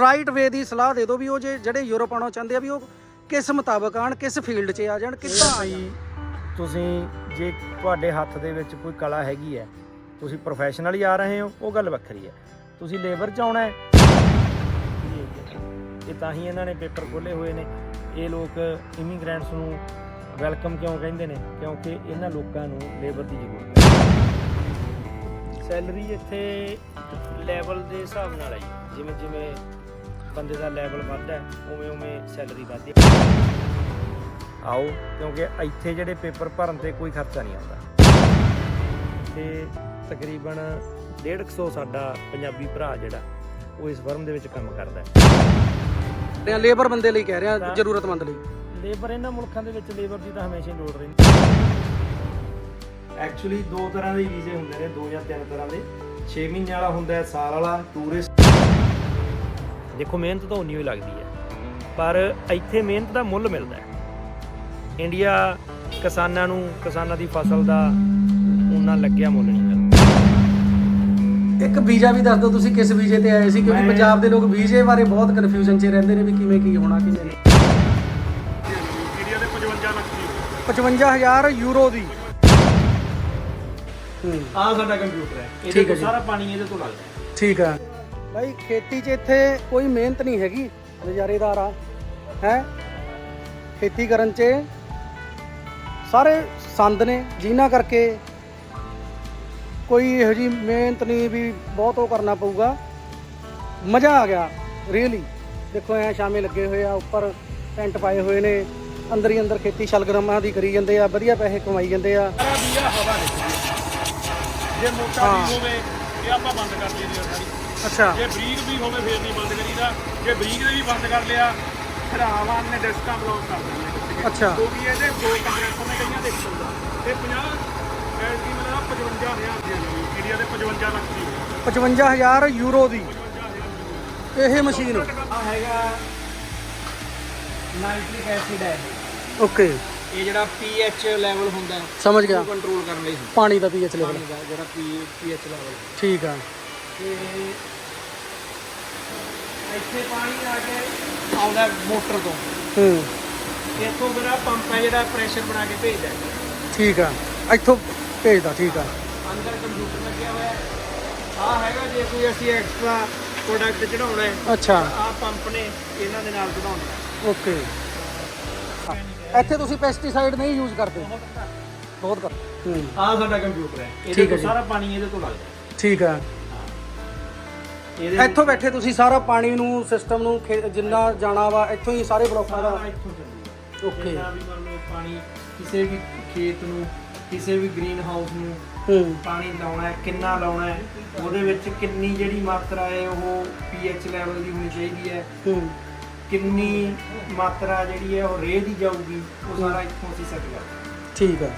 Right ਵੇ ਦੀ ਸਲਾਹ ਦੇ ਦਿਓ ਵੀ ਉਹ ਜੇ ਜਿਹੜੇ ਯੂਰਪ ਆਉਣਾ ਚਾਹੁੰਦੇ ਆ ਵੀ ਉਹ ਕਿਸ ਮੁਤਾਬਕ ਆਣ ਕਿਸ ਫੀਲਡ 'ਚ ਆ ਜਾਣ, ਕਿੱਦਾਂ ਆ ਜਾਣ। ਤੁਸੀਂ ਜੇ ਤੁਹਾਡੇ ਹੱਥ ਦੇ ਵਿੱਚ ਕੋਈ ਕਲਾ ਹੈਗੀ ਹੈ, ਤੁਸੀਂ ਪ੍ਰੋਫੈਸ਼ਨਲੀ ਆ ਰਹੇ ਹੋ, ਉਹ ਗੱਲ ਵੱਖਰੀ ਹੈ। ਤੁਸੀਂ ਲੇਬਰ ਚ ਆਉਣਾ ਹੈ। ਇਹ ਤਾਂ ਹੀ ਇਹਨਾਂ ਨੇ ਪੇਪਰ ਖੋਲੇ ਹੋਏ ਨੇ। ਇਹ ਲੋਕ ਇਮੀਗ੍ਰੈਂਟਸ ਨੂੰ ਵੈਲਕਮ ਕਿਉਂ ਕਹਿੰਦੇ ਨੇ? ਕਿਉਂਕਿ ਇਹਨਾਂ ਲੋਕਾਂ ਨੂੰ ਲੇਬਰ ਦੀ ਜ਼ਰੂਰਤ ਹੈ। ਸੈਲਰੀ ਇੱਥੇ ਲੈਵਲ ਦੇ ਹਿਸਾਬ ਨਾਲ ਹੈ ਜੀ। ਜਿਵੇਂ ਜਿਵੇਂ ਬੰਦੇ ਦਾ ਲੈਵਲ ਵੱਧਦਾ ਉਵੇਂ ਉਵੇਂ ਸੈਲਰੀ ਵੱਧਦੀ ਆਓ ਕਿਉਂਕਿ ਇੱਥੇ ਜਿਹੜੇ ਪੇਪਰ ਭਰਨ ਤੇ ਕੋਈ ਖਰਚਾ ਨਹੀਂ ਆਉਂਦਾ। ਤੇ ਤਕਰੀਬਨ 150 ਸਾਡਾ ਪੰਜਾਬੀ ਭਰਾ ਜਿਹੜਾ ਉਹ ਇਸ ਫਰਮ ਦੇ ਵਿੱਚ ਕੰਮ ਕਰਦਾ ਹੈ। ਲੇਬਰ ਬੰਦੇ ਲਈ ਕਹਿ ਰਿਹਾ ਜ਼ਰੂਰਤਮੰਦ ਲਈ। ਲੇਬਰ ਇਹਨਾਂ ਮੁਲਕਾਂ ਦੇ ਵਿੱਚ ਲੇਬਰ ਦੀ ਤਾਂ ਹਮੇਸ਼ਾ ਲੋੜ ਰਹਿੰਦੀ ਐਕਚੁਅਲੀ ਦੋ ਤਰ੍ਹਾਂ ਦੇ ਵੀਜ਼ੇ ਹੁੰਦੇ ਨੇ ਦੋ ਜਾਂ ਤਿੰਨ ਤਰ੍ਹਾਂ ਦੇ। 6 ਮਹੀਨੇ ਵਾਲਾ ਹੁੰਦਾ ਹੈ ਸਾਲ ਵਾਲਾ ਟੂਰਿਸਟ ਦੇਖੋ ਮਿਹਨਤ ਤਾਂ ਉਨੀ ਹੀ ਲੱਗਦੀ ਹੈ। ਪਰ ਇੱਥੇ ਮਿਹਨਤ ਦਾ ਮੁੱਲ ਮਿਲਦਾ ਹੈ। ਇੰਡੀਆ ਕਿਸਾਨਾਂ ਨੂੰ ਕਿਸਾਨਾਂ ਦੀ ਫਸਲ ਦਾ ਉਹਨਾਂ ਲੱਗਿਆ ਮੁੱਲ ਨਹੀਂ ਮਿਲਦਾ ਇੱਕ ਵੀਜ਼ਾ ਵੀ ਦੱਸ ਦਿਓ ਤੁਸੀਂ ਕਿਸ ਵੀਜ਼ੇ ਤੇ ਆਏ ਸੀ? ਕਿਉਂਕਿ ਪੰਜਾਬ ਦੇ ਲੋਕ ਵੀਜ਼ੇ ਬਾਰੇ ਬਹੁਤ ਕਨਫਿਊਜ਼ਨ 'ਚ ਰਹਿੰਦੇ ਨੇ ਵੀ ਕਿਵੇਂ ਕੀ ਹੋਣਾ ਕਿਵੇਂ ਨਹੀਂ। ਇੰਡੀਆ ਦੇ 55 ਲੱਖ ਦੀ 55000 ਯੂਰੋ ਦੀ। ਹੂੰ ਆਹ ਸਾਡਾ ਕੰਪਿਊਟਰ ਹੈ। ਇਹਦੇ ਠੀਕ ਹੈ ਤੋਂ ਜੀ। ਸਾਰਾ ਪਾਣੀ ਇਹਦੇ ਤੋਂ ਲੱਗਦਾ ਹੈ। ਠੀਕ ਆ ਭਾਈ ਖੇਤੀ 'ਚ ਇੱਥੇ ਕੋਈ ਮਿਹਨਤ ਨਹੀਂ ਹੈਗੀ ਨਜ਼ਾਰੇਦਾਰ ਆ ਹੈ? ਖੇਤੀ ਕਰਨ 'ਚ ਸਾਰੇ ਸੰਦ ਨੇ ਜਿਨ੍ਹਾਂ ਕਰਕੇ ਕੋਈ ਇਹੋ ਜੀ ਮਿਹਨਤ ਨਹੀਂ ਵੀ ਬਹੁਤ ਉਹ ਕਰਨਾ ਪਊਗਾ। ਮਜ਼ਾ ਆ ਗਿਆ ਰੀਅਲੀ ਦੇਖੋ ਐ ਸ਼ਾਮੇ ਲੱਗੇ ਹੋਏ ਆ ਉੱਪਰ ਟੈਂਟ ਪਾਏ ਹੋਏ ਨੇ ਅੰਦਰ ਹੀ ਅੰਦਰ ਖੇਤੀ ਸ਼ਲਗਰਮਾਂ ਦੀ ਕਰੀ ਜਾਂਦੇ ਆ ਵਧੀਆ ਪੈਸੇ ਕਮਾਈ ਜਾਂਦੇ ਆ। ਜੇ ਮੋਟਾ ਹਾਂ। ਵੀ ਹੋਵੇ ਇਹ ਆਪਾਂ ਬੰਦ ਕਰ ਦਈਏ ਸਾਰੀ ਅੱਛਾ। ਜੇ ਬਰੀਕ ਵੀ ਹੋਵੇ ਫੇਰ ਨਹੀਂ ਬੰਦ ਕਰੀਦਾ। ਜੇ ਬਰੀਕ ਦੇ ਵੀ ਬੰਦ ਕਰ ਲਿਆ ਫਿਰ ਹਵਾ ਨੇ ਡਿਸਕਾਂ ਬਲੌਕ ਕਰ ਦਿੰਦੇ ਅੱਛਾ। ਕਿਉਂਕਿ ਇਹਦੇ ਦੋ ਕੰਪਰੈਸਰ ਨੇ ਕਈਆਂ ਦੇ ਇੱਕ ਤੇ 50 ਐਲਟੀ ਮਤਲਬ 55000 ਦੀ ਇੰਡੀਆ ਦੇ 55 ਲੱਖ ਦੀ। 55000 ਯੂਰੋ ਦੀ। ਇਹ ਮਸ਼ੀਨ। ਆ ਹੈਗਾ ਨਾਈਟ੍ਰਿਕ ਐਸਿਡ ਹੈ। ਓਕੇ। ਇਹ ਜਿਹੜਾ ਪੀਐਚ ਲੈਵਲ ਹੁੰਦਾ ਸਮਝ ਗਿਆ। ਕੰਟਰੋਲ ਕਰਨ ਲਈ। ਪਾਣੀ ਦਾ ਪੀਐਚ ਲੈਵਲ। ਜਿਹੜਾ ਪੀਐਚ ਲੈਵਲ। ਠੀਕ ਆ। ਤੇ ਇੱਥੇ ਪਾਣੀ ਆ ਕੇ ਆਉਂਦਾ ਮੋਟਰ ਤੋਂ। ਹੂੰ। ਇੱਥੋਂ ਆ ਪੰਪ ਹੈ ਜਿਹੜਾ ਪ੍ਰੈਸ਼ਰ ਬਣਾ ਕੇ ਭੇਜਦਾ ਹੈ। ਠੀਕ ਆ। ਇੱਥੋਂ ਭੇਜਦਾ ਠੀਕ ਆ। ਅੰਦਰ ਕੰਪਿਊਟਰ ਲੱਗਿਆ ਹੋਇਆ ਹੈ। ਆ ਹੈਗਾ ਜੇ ਕੋਈ ਅਸੀਂ ਐਕਸਟਰਾ ਪ੍ਰੋਡਕਟ ਚੜਾਉਣਾ ਹੈ ਅੱਛਾ। ਆ ਪੰਪ ਨੇ ਇਹਨਾਂ ਦੇ ਨਾਲ ਚੜਾਉਣਾ ਹੈ। ਓਕੇ। ਇੱਥੇ ਤੁਸੀਂ ਪੈਸਟੀਸਾਈਡ ਨਹੀਂ ਯੂਜ਼ ਕਰਦੇ। ਬਹੁਤ ਕਰ ਹੂੰ। ਆ ਸਾਡਾ ਕੰਪਿਊਟਰ ਹੈ। ਠੀਕ ਇਹਦੇ ਹੈ ਤੋਂ ਜੀ। ਸਾਰਾ ਪਾਣੀ ਇਹਦੇ ਤੋਂ ਲੱਗਦਾ ਹੈ। ਠੀਕ ਆ। ਇਹਦੇ ਇੱਥੋਂ ਬੈਠੇ ਤੁਸੀਂ ਸਾਰਾ ਪਾਣੀ ਨੂੰ ਸਿਸਟਮ ਨੂੰ ਖੇ- ਜਿੰਨਾ ਜਾਣਾ ਵਾ ਇੱਥੋਂ ਹੀ ਸਾਰੇ ਬਲੋਕਾਂ ਸਾਰਾ ਦਾ ਇੱਥੋਂ ਚੱਲੂਗਾ ਓਕੇ ਜਿੰਨਾ ਵੀ ਮੰਨ ਲਓ ਪਾਣੀ ਕਿਸੇ ਵੀ ਖੇਤ ਨੂੰ ਕਿਸੇ ਵੀ ਗ੍ਰੀਨ ਹਾਊਸ ਨੂੰ ਹੂੰ। ਪਾਣੀ ਲਾਉਣਾ ਹੈ ਕਿੰਨਾ ਲਾਉਣਾ ਹੈ ਉਹਦੇ ਵਿੱਚ ਕਿੰਨੀ ਜਿਹੜੀ ਮਾਤਰਾ ਹੈ ਉਹ ਪੀਐਚ ਲੈਵਲ ਦੀ ਹੋਣੀ ਚਾਹੀਦੀ ਹੈ। ਹੂੰ। ਕਿੰਨੀ ਮਾਤਰਾ ਜਿਹੜੀ ਹੈ ਉਹ ਰੇਹ ਦੀ ਜਾਊਗੀ ਉਹ ਸਾਰਾ ਇੱਥੋਂ ਅਸੀਂ ਸੈੱਟ ਕਰਦੇ ਠੀਕ ਆ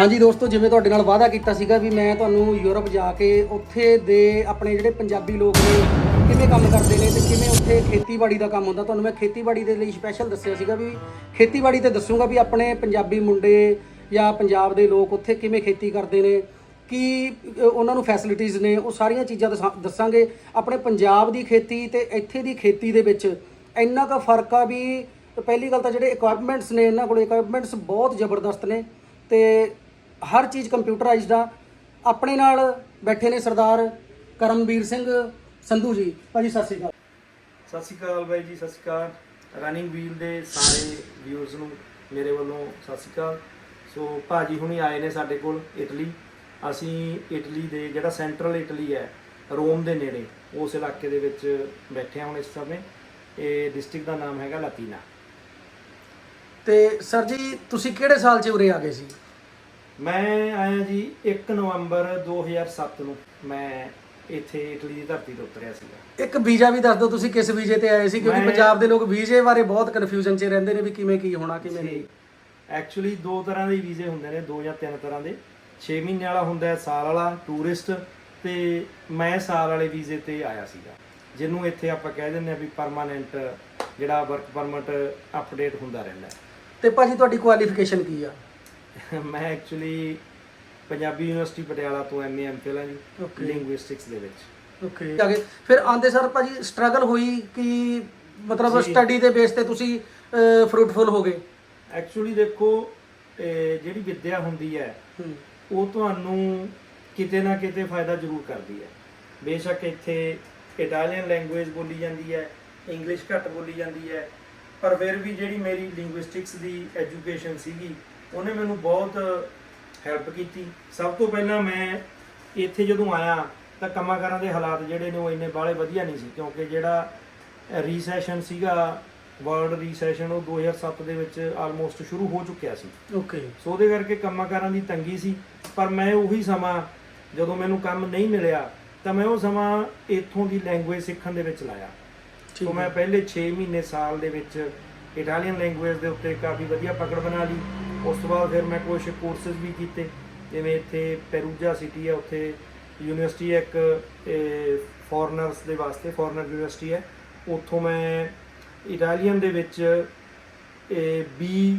ਹਾਂਜੀ ਦੋਸਤੋ, ਜਿਵੇਂ ਤੁਹਾਡੇ ਨਾਲ ਵਾਅਦਾ ਕੀਤਾ ਸੀਗਾ ਵੀ ਮੈਂ ਤੁਹਾਨੂੰ ਯੂਰਪ ਜਾ ਕੇ ਉੱਥੇ ਦੇ ਆਪਣੇ ਜਿਹੜੇ ਪੰਜਾਬੀ ਲੋਕ ਨੇ, ਕਿਵੇਂ ਕੰਮ ਕਰਦੇ ਨੇ ਤੇ ਕਿਵੇਂ ਉੱਥੇ ਖੇਤੀਬਾੜੀ ਦਾ ਕੰਮ ਹੁੰਦਾ, ਤੁਹਾਨੂੰ ਮੈਂ ਖੇਤੀਬਾੜੀ ਦੇ ਲਈ ਸਪੈਸ਼ਲ ਦੱਸਿਆ ਸੀਗਾ ਵੀ ਖੇਤੀਬਾੜੀ ਤੇ ਦੱਸੂਗਾ ਵੀ ਆਪਣੇ ਪੰਜਾਬੀ ਮੁੰਡੇ ਜਾਂ ਪੰਜਾਬ ਦੇ ਲੋਕ ਉੱਥੇ ਕਿਵੇਂ ਖੇਤੀ ਕਰਦੇ ਨੇ, ਕੀ ਉਹਨਾਂ ਨੂੰ ਫੈਸਿਲਿਟੀਆਂ ਨੇ, ਉਹ ਸਾਰੀਆਂ ਚੀਜ਼ਾਂ ਦਸਾ- ਦੱਸਾਂਗੇ। ਆਪਣੇ ਪੰਜਾਬ ਦੀ ਖੇਤੀ ਤੇ ਇੱਥੇ ਦੀ ਖੇਤੀ ਦੇ ਵਿੱਚ ਇੰਨਾ ਕੁ ਫ਼ਰਕ ਆ ਵੀ ਪਹਿਲੀ ਗੱਲ ਤਾਂ ਜਿਹੜੇ ਇਕਵਿਪਮੈਂਟਸ ਨੇ, ਇਹਨਾਂ ਕੋਲ ਇਕਵਿਪਮੈਂਟਸ ਬਹੁਤ ਜ਼ਬਰਦਸਤ ਨੇ। ਤੇ ਹਰ ਚੀਜ਼ ਕੰਪਿਊਟਰਾਈਜ਼ਡ ਆ। ਆਪਣੇ ਨਾਲ ਬੈਠੇ ਨੇ ਸਰਦਾਰ ਕਰਮਵੀਰ ਸਿੰਘ ਸੰਧੂ ਜੀ। ਭਾਜੀ, ਸਤਿ ਸ਼੍ਰੀ ਅਕਾਲ। ਸਤਿ ਸ਼੍ਰੀ ਅਕਾਲ ਬਾਈ ਜੀ, ਸਤਿ ਸ਼੍ਰੀ ਅਕਾਲ। ਰਨਿੰਗ ਵੀਲ ਦੇ ਸਾਰੇ ਵਿਊਜ਼ ਨੂੰ ਮੇਰੇ ਵੱਲੋਂ ਸਤਿ ਸ਼੍ਰੀ ਅਕਾਲ। ਸੋ ਭਾਜੀ ਹੁਣੀ ਆਏ ਨੇ ਸਾਡੇ ਕੋਲ ਇਟਲੀ। ਅਸੀਂ ਇਟਲੀ ਦੇ ਜਿਹੜਾ ਸੈਂਟਰਲ ਇਟਲੀ ਹੈ, ਰੋਮ ਦੇ ਨੇੜੇ, ਉਸ ਇਲਾਕੇ ਦੇ ਵਿੱਚ ਬੈਠੇ ਹਾਂ ਹੁਣ ਇਸ ਸਮੇਂ। ਇਹ ਡਿਸਟ੍ਰਿਕਟ ਦਾ ਨਾਮ ਹੈਗਾ ਲਾਤੀਨਾ। ਤੇ ਸਰ ਜੀ ਤੁਸੀਂ ਕਿਹੜੇ ਸਾਲ 'ਚ ਉਰੇ ਆ ਗਏ ਸੀ? ਮੈਂ ਆਇਆ ਜੀ 1 ਨਵੰਬਰ 2007 ਨੂੰ। ਮੈਂ ਇੱਥੇ ਇਟਲੀ ਦੀ ਧਰਤੀ ਤੇ ਉਤਰਿਆ ਸੀਗਾ। ਇੱਕ ਵੀਜ਼ਾ ਵੀ ਦੱਸ ਦਿਓ ਤੁਸੀਂ ਕਿਸ ਵੀਜ਼ੇ ਤੇ ਆਏ ਸੀ ਕਿਉਂਕਿ ਮੈਂ- ਪੰਜਾਬ ਦੇ ਲੋਕ ਵੀਜ਼ੇ ਬਾਰੇ ਬਹੁਤ ਕਨਫਿਊਜ਼ਨ 'ਚ ਰਹਿੰਦੇ ਨੇ ਵੀ ਕਿਵੇਂ ਕੀ ਹੋਣਾ ਕਿਵੇਂ ਨਹੀਂ। ਐਕਚੁਅਲੀ ਦੋ ਤਰ੍ਹਾਂ ਦੇ ਵੀਜ਼ੇ ਹੁੰਦੇ ਨੇ ਦੋ ਜਾਂ ਤਿੰਨ ਤਰ੍ਹਾਂ ਦੇ। 6 ਮਹੀਨੇ ਵਾਲਾ ਹੁੰਦਾ ਹੈ ਸਾਲ ਵਾਲਾ ਟੂਰਿਸਟ ਤੇ ਮੈਂ ਸਾਲ ਵਾਲੇ ਵੀਜ਼ੇ ਤੇ ਆਇਆ ਸੀਗਾ। ਜਿਹਨੂੰ ਇੱਥੇ ਆਪਾਂ ਕਹਿ ਦਿੰਦੇ ਆ ਵੀ ਪਰਮਾਨੈਂਟ ਜਿਹੜਾ ਵਰਕ ਪਰਮਿਟ ਅਪਡੇਟ ਹੁੰਦਾ ਰਹਿੰਦਾ ਤੇ ਭਾਜੀ ਤੁਹਾਡੀ ਕੁਆਲੀਫਿਕੇਸ਼ਨ ਕੀ ਆ। ਮੈਂ ਐਕਚੁਅਲੀ ਪੰਜਾਬੀ ਯੂਨੀਵਰਸਿਟੀ ਪਟਿਆਲਾ ਤੋਂ ਐਮਏ ਐਮਫਿਲ ਹਾਂ ਜੀ Okay. ਲਿੰਗੁਇਸਟਿਕਸ ਦੇ ਵਿੱਚ ਓਕੇ ਆ ਗਏ ਫਿਰ ਆਂਦੇ ਸਰ ਭਾਜੀ ਸਟਰਗਲ ਹੋਈ ਕਿ ਮਤਲਬ ਜੀ। ਸਟੱਡੀ ਦੇ ਬੇਸ ਤੇ ਤੁਸੀਂ ਫਰੂਟਫੁਲ ਹੋ ਗਏ ਐਕਚੁਅਲੀ ਦੇਖੋ ਇਹ ਜਿਹੜੀ ਵਿੱਦਿਆ ਹੁੰਦੀ ਹੈ ਹੂੰ ਉਹ ਤੁਹਾਨੂੰ ਕਿਤੇ ਨਾ ਕਿਤੇ ਫਾਇਦਾ ਜ਼ਰੂਰ ਕਰਦੀ ਹੈ ਬੇਸ਼ੱਕ ਇੱਥੇ ਇਟਾਲੀਅਨ ਲੈਂਗੁਏਜ ਬੋਲੀ ਜਾਂਦੀ ਹੈ ਇੰਗਲਿਸ਼ ਘੱਟ ਬੋਲੀ ਜਾਂਦੀ ਹੈ ਪਰ ਫਿਰ ਵੀ ਜਿਹੜੀ ਮੇਰੀ ਲਿੰਗੁਇਸਟਿਕਸ ਦੀ ਐਜੂਕੇਸ਼ਨ ਸੀਗੀ ਉਹਨੇ ਮੈਨੂੰ ਬਹੁਤ ਹੈਲਪ ਕੀਤੀ। ਸਭ ਤੋਂ ਪਹਿਲਾਂ ਮੈਂ ਇੱਥੇ ਜਦੋਂ ਆਇਆ ਤਾਂ ਕੰਮਾਂ ਦੇ ਹਾਲਾਤ ਜਿਹੜੇ ਨੇ ਉਹ ਇੰਨੇ ਬਾਲੇ ਵਧੀਆ ਨਹੀਂ ਸੀ ਕਿਉਂਕਿ ਜਿਹੜਾ ਰੀਸੈਸ਼ਨ ਸੀਗਾ ਵਰਲਡ ਰੀਸੈਸ਼ਨ ਉਹ 2007 ਦੇ ਵਿੱਚ ਆਲਮੋਸਟ ਸ਼ੁਰੂ ਹੋ ਚੁੱਕਿਆ ਸੀ। ਓਕੇ ਸੋ ਉਹਦੇ ਕਰਕੇ ਕੰਮਾਂ ਕਾਰਾਂ ਦੀ ਤੰਗੀ ਸੀ ਪਰ ਮੈਂ ਉਹੀ ਸਮਾਂ ਜਦੋਂ ਮੈਨੂੰ ਕੰਮ ਨਹੀਂ ਮਿਲਿਆ ਤਾਂ ਮੈਂ ਉਹ ਸਮਾਂ ਇੱਥੋਂ ਦੀ ਲੈਂਗੁਏਜ ਸਿੱਖਣ ਦੇ ਵਿੱਚ ਲਾਇਆ। ਸੋ ਮੈਂ ਪਹਿਲੇ 6 ਮਹੀਨੇ ਸਾਲ ਦੇ ਵਿੱਚ ਇਟਾਲੀਅਨ ਲੈਂਗੁਏਜ ਦੇ ਉੱਤੇ ਕਾਫੀ ਵਧੀਆ ਪਕੜ ਬਣਾ ਲਈ। ਉਸ ਤੋਂ ਬਾਅਦ ਫਿਰ ਮੈਂ ਕੁਝ ਕੋਰਸਸ ਵੀ ਕੀਤੇ ਜਿਵੇਂ ਇੱਥੇ ਪੈਰੂਜਾ ਸਿਟੀ ਹੈ ਉੱਥੇ ਯੂਨੀਵਰਸਿਟੀ ਹੈ ਇੱਕ ਫੋਰਨਰਸ ਦੇ ਵਾਸਤੇ ਫੋਰਨਰ ਯੂਨੀਵਰਸਿਟੀ ਹੈ। ਉੱਥੋਂ ਮੈਂ ਇਟਾਲੀਅਨ ਦੇ ਵਿੱਚ ਇਹ ਬੀ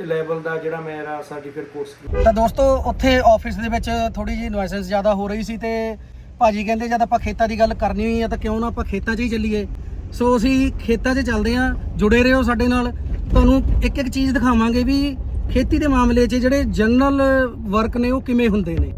ਲੈਵਲ ਦਾ ਜਿਹੜਾ ਮੇਰਾ ਸਰਟੀਫਿਕੇਟ ਕੋਰਸ ਕੀਤਾ। ਤਾਂ ਦੋਸਤੋ ਉੱਥੇ ਆਫਿਸ ਦੇ ਵਿੱਚ ਥੋੜੀ ਜਿਹੀ ਨੋਇਸੈਂਸ ਜ਼ਿਆਦਾ ਹੋ ਰਹੀ ਸੀ ਤੇ ਭਾਜੀ ਕਹਿੰਦੇ ਜਦ ਆਪਾਂ ਖੇਤਾਂ ਦੀ ਗੱਲ ਕਰਨੀ ਹੋਈ ਆ ਤਾਂ ਕਿਉਂ ਨਾ ਆਪਾਂ ਖੇਤਾਂ 'ਚ ਹੀ ਚੱਲੀਏ। ਸੋ ਅਸੀਂ ਖੇਤਾਂ 'ਚ ਚੱਲਦੇ ਆਂ, ਜੁੜੇ ਰਹੋ ਸਾਡੇ ਨਾਲ। ਤੁਹਾਨੂੰ ਇੱਕ ਇੱਕ ਚੀਜ਼ ਦਿਖਾਵਾਂਗੇ ਵੀ ਖੇਤੀ ਦੇ ਮਾਮਲੇ 'ਚ ਜਿਹੜੇ ਜਨਰਲ ਵਰਕ ਨੇ ਉਹ ਕਿਵੇਂ ਹੁੰਦੇ ਨੇ।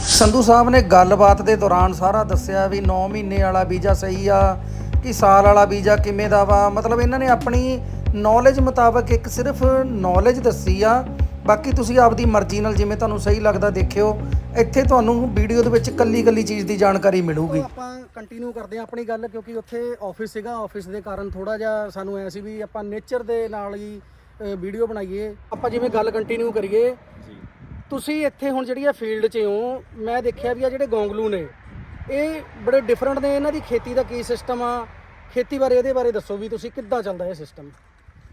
ਸੰਧੂ ਸਾਹਿਬ ਨੇ ਗੱਲਬਾਤ ਦੇ ਦੌਰਾਨ ਸਾਰਾ ਦੱਸਿਆ ਵੀ 9 ਮਹੀਨੇ ਵਾਲਾ ਵੀਜ਼ਾ ਸਹੀ ਆ, ਕਿ ਸਾਲ ਵਾਲਾ ਵੀਜ਼ਾ ਕਿਵੇਂ ਦਾ ਵਾ। ਮਤਲਬ ਇਹਨਾਂ ਨੇ ਆਪਣੀ ਨੌਲੇਜ ਮੁਤਾਬਕ ਇੱਕ ਸਿਰਫ ਨੌਲੇਜ ਦੱਸੀ ਆ। ਬਾਕੀ ਤੁਸੀਂ ਆਪਦੀ ਮਰਜ਼ੀ ਨਾਲ ਜਿਵੇਂ ਤੁਹਾਨੂੰ ਸਹੀ ਲੱਗਦਾ ਦੇਖਿਓ। ਇੱਥੇ ਤੁਹਾਨੂੰ ਵੀਡੀਓ ਦੇ ਵਿੱਚ ਕੱਲੀ ਕੱਲੀ ਚੀਜ਼ ਦੀ ਜਾਣਕਾਰੀ ਮਿਲੂਗੀ। ਆਪਾਂ ਕੰਟੀਨਿਊ ਕਰਦੇ ਆ ਆਪਣੀ ਗੱਲ ਕਿਉਂਕਿ ਉੱਥੇ ਆਫਿਸ ਸੀਗਾ। ਆਫਿਸ ਦੇ ਕਾਰਨ ਥੋੜਾ ਜਿਹਾ ਸਾਨੂੰ ਐ ਸੀ ਵੀ ਆਪਾਂ ਨੇਚਰ ਦੇ ਨਾਲ ਹੀ ਵੀਡੀਓ ਬਣਾਈਏ। ਆਪਾਂ ਜਿਵੇਂ ਗੱਲ ਕੰਟੀਨਿਊ ਕਰੀਏ। ਜੀ ਤੁਸੀਂ ਇੱਥੇ ਹੁਣ ਜਿਹੜੀ ਆ ਫੀਲਡ 'ਚ ਹੋ ਮੈਂ ਦੇਖਿਆ ਵੀ ਆ ਜਿਹੜੇ ਗੋਂਗਲੂ ਨੇ ਇਹ ਬੜੇ ਡਿਫਰੈਂਟ ਨੇ। ਇਹਨਾਂ ਦੀ ਖੇਤੀ ਦਾ ਕੀ ਸਿਸਟਮ ਆ? ਖੇਤੀ ਬਾਰੇ ਇਹਦੇ ਬਾਰੇ ਦੱਸੋ ਵੀ ਤੁਸੀਂ ਕਿੱਦਾਂ ਚੱਲਦਾ ਇਹ ਸਿਸਟਮ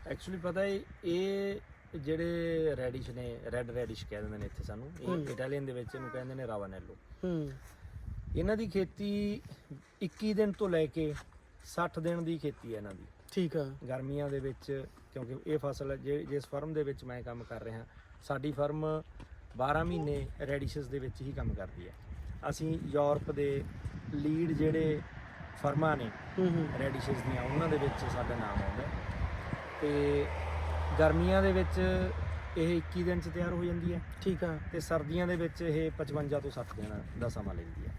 ਐਕਚੁਅਲੀ ਪਤਾ ਹੈ ਇਹ ਜਿਹੜੇ ਰੈਡਿਸ਼ ਨੇ ਰੈੱਡ ਰੈਡਿਸ਼ ਕਹਿ ਦਿੰਦੇ ਨੇ ਇੱਥੇ ਸਾਨੂੰ। ਇਹ ਇਟਾਲੀਅਨ ਦੇ ਵਿੱਚ ਇਹਨੂੰ ਕਹਿੰਦੇ ਨੇ ਰਾਵਾਨੈਲੋ ਹੂੰ। ਇਹਨਾਂ ਦੀ ਖੇਤੀ 21 ਦਿਨ ਤੋਂ ਲੈ ਕੇ 60 ਦਿਨ ਦੀ ਖੇਤੀ ਹੈ ਇਹਨਾਂ ਦੀ। ਠੀਕ ਆ। ਗਰਮੀਆਂ ਦੇ ਵਿੱਚ ਕਿਉਂਕਿ ਇਹ ਫਸਲ ਜੇ- ਜਿਸ ਫਰਮ ਦੇ ਵਿੱਚ ਮੈਂ ਕੰਮ ਕਰ ਰਿਹਾ ਸਾਡੀ ਫਰਮ 12 ਮਹੀਨੇ ਰੈਡਿਸ਼ਸ ਦੇ ਵਿੱਚ ਹੀ ਕੰਮ ਕਰਦੀ ਹੈ। ਅਸੀਂ ਯੂਰਪ ਦੇ ਲੀਡ ਜਿਹੜੇ ਫਰਮਾਂ ਨੇ ਹੂੰ ਹੂੰ। ਰੈਡਿਸ਼ਸ ਦੀਆਂ ਉਹਨਾਂ ਦੇ ਵਿੱਚ ਸਾਡਾ ਨਾਮ ਆਉਂਦਾ। ਤੇ ਗਰਮੀਆਂ ਦੇ ਵਿੱਚ ਇਹ 21 ਦਿਨ ਚ ਤਿਆਰ ਹੋ ਜਾਂਦੀ ਹੈ। ਠੀਕ ਆ। ਤੇ ਸਰਦੀਆਂ ਦੇ ਵਿੱਚ ਇਹ 55 ਤੋਂ 60 ਦਿਨ ਦਾ ਸਮਾਂ ਲੈਂਦੀ ਹੈ।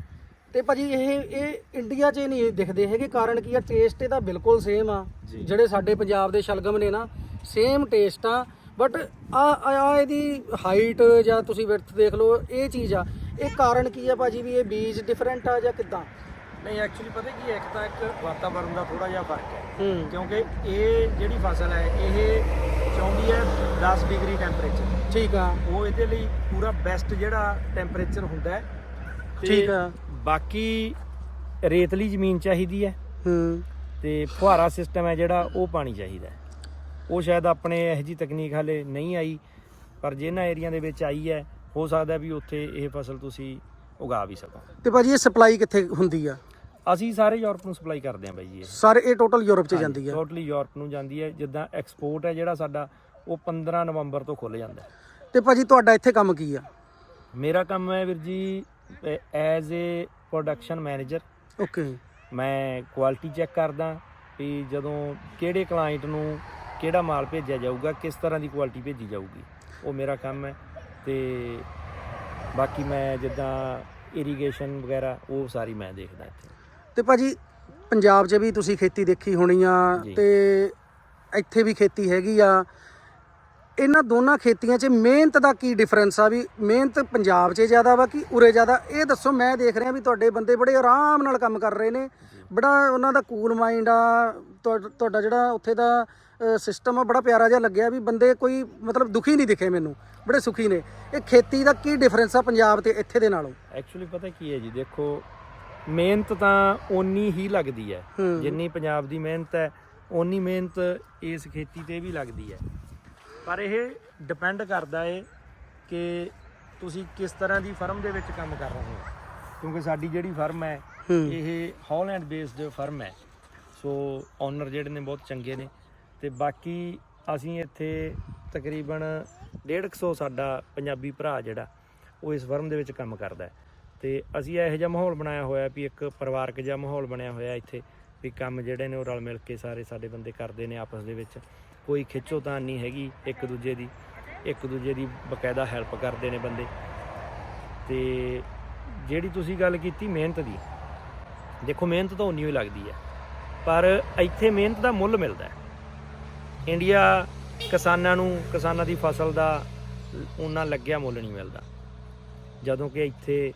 ਤੇ ਭਾਜੀ ਇਹ ਇਹ ਇੰਡੀਆ 'ਚ ਨਹੀਂ ਦਿਖਦੇ ਹੈਗੇ ਕਾਰਨ ਕੀ ਆ? ਟੇਸਟ ਇਹਦਾ ਬਿਲਕੁਲ ਸੇਮ ਆ। ਜਿਹੜੇ ਸਾਡੇ ਪੰਜਾਬ ਦੇ ਸ਼ਲਗਮ ਨੇ ਨਾ ਸੇਮ ਟੇਸਟ ਆ। ਬਟ ਆ ਆ ਇਹਦੀ ਹਾਈਟ ਜਾਂ ਤੁਸੀਂ ਵਿਡਥ ਦੇਖ ਲਓ ਇਹ ਚੀਜ਼ ਆ। ਇਹ ਕਾਰਨ ਕੀ ਆ ਭਾਜੀ ਵੀ ਇਹ ਬੀਜ ਡਿਫਰੈਂਟ ਆ ਜਾਂ ਕਿੱਦਾਂ? ਨਹੀਂ ਐਕਚੁਅਲੀ ਪਤਾ ਕੀ ਹੈ, ਇੱਕ ਤਾਂ ਇੱਕ ਵਾਤਾਵਰਣ ਦਾ ਥੋੜਾ ਜਿਹਾ ਫ਼ਰਕ ਹੈ। ਹੂੰ। ਕਿਉਂਕਿ ਇਹ ਜਿਹੜੀ ਫਸਲ ਹੈ ਇਹ ਚਾਹੁੰਦੀ ਹੈ 10 ਡਿਗਰੀ ਟੈਂਪਰੇਚਰ ਠੀਕ ਆ। ਉਹ ਇਹਦੇ ਲਈ ਪੂਰਾ ਬੈਸਟ ਜਿਹੜਾ ਟੈਂਪਰੇਚਰ ਹੁੰਦਾ ਹੈ। ਤੇ ਠੀਕ ਆ। ਬਾਕੀ ਰੇਤਲੀ ਜ਼ਮੀਨ ਚਾਹੀਦੀ ਹੈ। ਹੂੰ। ਤੇ ਫੁਹਾਰਾ ਸਿਸਟਮ ਹੈ ਜਿਹੜਾ ਉਹ ਪਾਣੀ ਚਾਹੀਦਾ ਹੈ। ਉਹ ਸ਼ਾਇਦ ਆਪਣੇ ਇਹੋ ਜੀ ਤਕਨੀਕ ਹਲੇ ਨਹੀਂ ਆਈ ਪਰ ਜਿਹਨਾਂ ਏਰੀਆ ਦੇ ਵਿੱਚ ਆਈ ਹੈ ਹੋ ਸਕਦਾ ਵੀ ਉੱਥੇ ਇਹ ਫਸਲ ਤੁਸੀਂ ਉਗਾ ਵੀ ਸਕੋ। ਤੇ ਭਾਜੀ ਇਹ ਸਪਲਾਈ ਕਿੱਥੇ ਹੁੰਦੀ ਆ? ਅਸੀਂ ਸਾਰੇ ਯੂਰਪ ਨੂੰ ਸਪਲਾਈ ਕਰਦੇ ਹਾਂ ਬਾਈ ਜੀ ਇਹ। ਸਾਰੇ ਇਹ ਟੋਟਲ ਯੂਰਪ 'ਚ ਜਾਂਦੀ ਆ ਟੋਟਲੀ ਯੂਰਪ ਨੂੰ ਜਾਂਦੀ ਹੈ। ਜਿੱਦਾਂ ਐਕਸਪੋਰਟ ਹੈ ਜਿਹੜਾ ਸਾਡਾ ਉਹ 15 ਨਵੰਬਰ ਤੋਂ ਖੁੱਲ ਜਾਂਦਾ ਹੈ। ਤੇ ਭਾਜੀ ਤੁਹਾਡਾ ਇੱਥੇ ਕੰਮ ਕੀ ਆ? ਮੇਰਾ ਕੰਮ ਹੈ ਵੀਰ ਜੀ as uh production manager okay ਮੈਂ ਕੁਆਲਿਟੀ ਚੈੱਕ ਕਰਦਾ ਵੀ ਜਦੋਂ ਕਿਹੜੇ ਕਲਾਇੰਟ ਨੂੰ ਕਿਹੜਾ ਮਾਲ ਭੇਜਿਆ ਜਾਊਗਾ ਕਿਸ ਤਰ੍ਹਾਂ ਦੀ ਕੁਆਲਿਟੀ ਭੇਜੀ ਜਾਊਗੀ। ਉਹ ਮੇਰਾ ਕੰਮ ਹੈ ਤੇ ਬਾਕੀ ਮੈਂ ਜਿੱਦਾਂ ਇਰੀਗੇਸ਼ਨ ਵਗੈਰਾ ਉਹ ਸਾਰੀ ਮੈਂ ਦੇਖਦਾ ਇੱਥੇ। ਤੇ ਭਾਜੀ ਪੰਜਾਬ 'ਚ ਵੀ ਤੁਸੀਂ ਖੇਤੀ ਦੇਖੀ ਹੋਣੀ ਆ ਜੀ। ਤੇ ਇੱਥੇ ਵੀ ਖੇਤੀ ਹੈਗੀ ਆ। ਇਹਨਾਂ ਦੋਨਾਂ ਖੇਤੀਆਂ 'ਚ ਮਿਹਨਤ ਦਾ ਕੀ ਡਿਫਰੈਂਸ ਆ ਵੀ ਮਿਹਨਤ ਪੰਜਾਬ 'ਚ ਜ਼ਿਆਦਾ ਵਾ ਕਿ ਉਰੇ ਜ਼ਿਆਦਾ? ਇਹ ਦੱਸੋ ਮੈਂ ਦੇਖ ਰਿਹਾ ਵੀ ਤੁਹਾਡੇ ਬੰਦੇ ਬੜੇ ਆਰਾਮ ਨਾਲ ਕੰਮ ਕਰ ਰਹੇ ਨੇ। ਬੜਾ ਉਹਨਾਂ ਦਾ ਕੂਲ ਮਾਈਂਡ ਆ ਤੁਹਾ- ਤੁਹਾਡਾ ਜਿਹੜਾ ਉੱਥੇ ਦਾ ਸਿਸਟਮ ਆ ਬੜਾ ਪਿਆਰਾ ਜਿਹਾ ਲੱਗਿਆ ਵੀ ਬੰਦੇ ਕੋਈ ਮਤਲਬ ਦੁਖੀ ਨਹੀਂ ਦਿਖੇ ਮੈਨੂੰ ਬੜੇ ਸੁਖੀ ਨੇ। ਇਹ ਖੇਤੀ ਦਾ ਕੀ ਡਿਫਰੈਂਸ ਆ ਪੰਜਾਬ ਤੇ ਇੱਥੇ ਦੇ ਨਾਲੋਂ? ਐਕਚੁਅਲੀ ਪਤਾ ਕੀ ਹੈ ਜੀ ਦੇਖੋ ਮਿਹਨਤ ਤਾਂ ਓਨੀ ਹੀ ਲੱਗਦੀ ਹੈ। ਹੂੰ। ਜਿੰਨੀ ਪੰਜਾਬ ਦੀ ਮਿਹਨਤ ਹੈ ਓਨੀ ਮਿਹਨਤ ਇਸ ਖੇਤੀ ਤੇ ਵੀ ਲੱਗਦੀ ਹੈ। ਪਰ ਇਹ ਡਿਪੈਂਡ ਕਰਦਾ ਏ ਕਿ ਤੁਸੀਂ ਕਿਸ ਤਰ੍ਹਾਂ ਦੀ ਫਰਮ ਦੇ ਵਿੱਚ ਕੰਮ ਕਰ ਰਹੇ ਹੋ। ਕਿਉਂਕਿ ਸਾਡੀ ਜਿਹੜੀ ਫਰਮ ਹੈ ਹੂੰ। ਇਹ ਹਾਲੈਂਡ ਬੇਸਡ ਫਰਮ ਹੈ। ਸੋ ਓਨਰ ਜਿਹੜੇ ਨੇ ਬਹੁਤ ਚੰਗੇ ਨੇ। ਤੇ ਬਾਕੀ ਅਸੀਂ ਇੱਥੇ ਤਕਰੀਬਨ 150 ਸਾਡਾ ਪੰਜਾਬੀ ਭਰਾ ਜਿਹੜਾ ਉਹ ਇਸ ਫਰਮ ਦੇ ਵਿੱਚ ਕੰਮ ਕਰਦਾ ਹੈ। ਤੇ ਅਸੀਂ ਇਹੋ ਜਿਹਾ ਮਾਹੌਲ ਬਣਾਇਆ ਹੋਇਆ ਵੀ ਇੱਕ ਪਰਿਵਾਰਕ ਜਿਹਾ ਮਾਹੌਲ ਬਣਿਆ ਹੋਇਆ ਇੱਥੇ, ਵੀ ਕੰਮ ਜਿਹੜੇ ਨੇ ਉਹ ਰਲ ਮਿਲ ਕੇ ਸਾਰੇ ਸਾਡੇ ਬੰਦੇ ਕਰਦੇ ਨੇ ਆਪਸ ਦੇ ਵਿੱਚ। ਕੋਈ ਖਿੱਚੋ ਤਾਂ ਨਹੀਂ ਹੈਗੀ ਇੱਕ ਦੂਜੇ ਦੀ, ਇੱਕ ਦੂਜੇ ਦੀ ਬਕਾਇਦਾ ਹੈਲਪ ਕਰਦੇ ਨੇ ਬੰਦੇ। ਤੇ ਜਿਹੜੀ ਤੁਸੀਂ ਗੱਲ ਕੀਤੀ ਮਿਹਨਤ ਦੀ, ਦੇਖੋ ਮਿਹਨਤ ਤਾਂ ਉਨੀ ਹੀ ਲੱਗਦੀ ਹੈ, ਪਰ ਇੱਥੇ ਮਿਹਨਤ ਦਾ ਮੁੱਲ ਮਿਲਦਾ ਹੈ। ਇੰਡੀਆ ਕਿਸਾਨਾਂ ਨੂੰ, ਕਿਸਾਨਾਂ ਦੀ ਫਸਲ ਦਾ ਉਹਨਾਂ ਲੱਗਿਆ ਮੁੱਲ ਨਹੀਂ ਮਿਲਦਾ। ਜਦੋਂ ਕਿ ਇੱਥੇ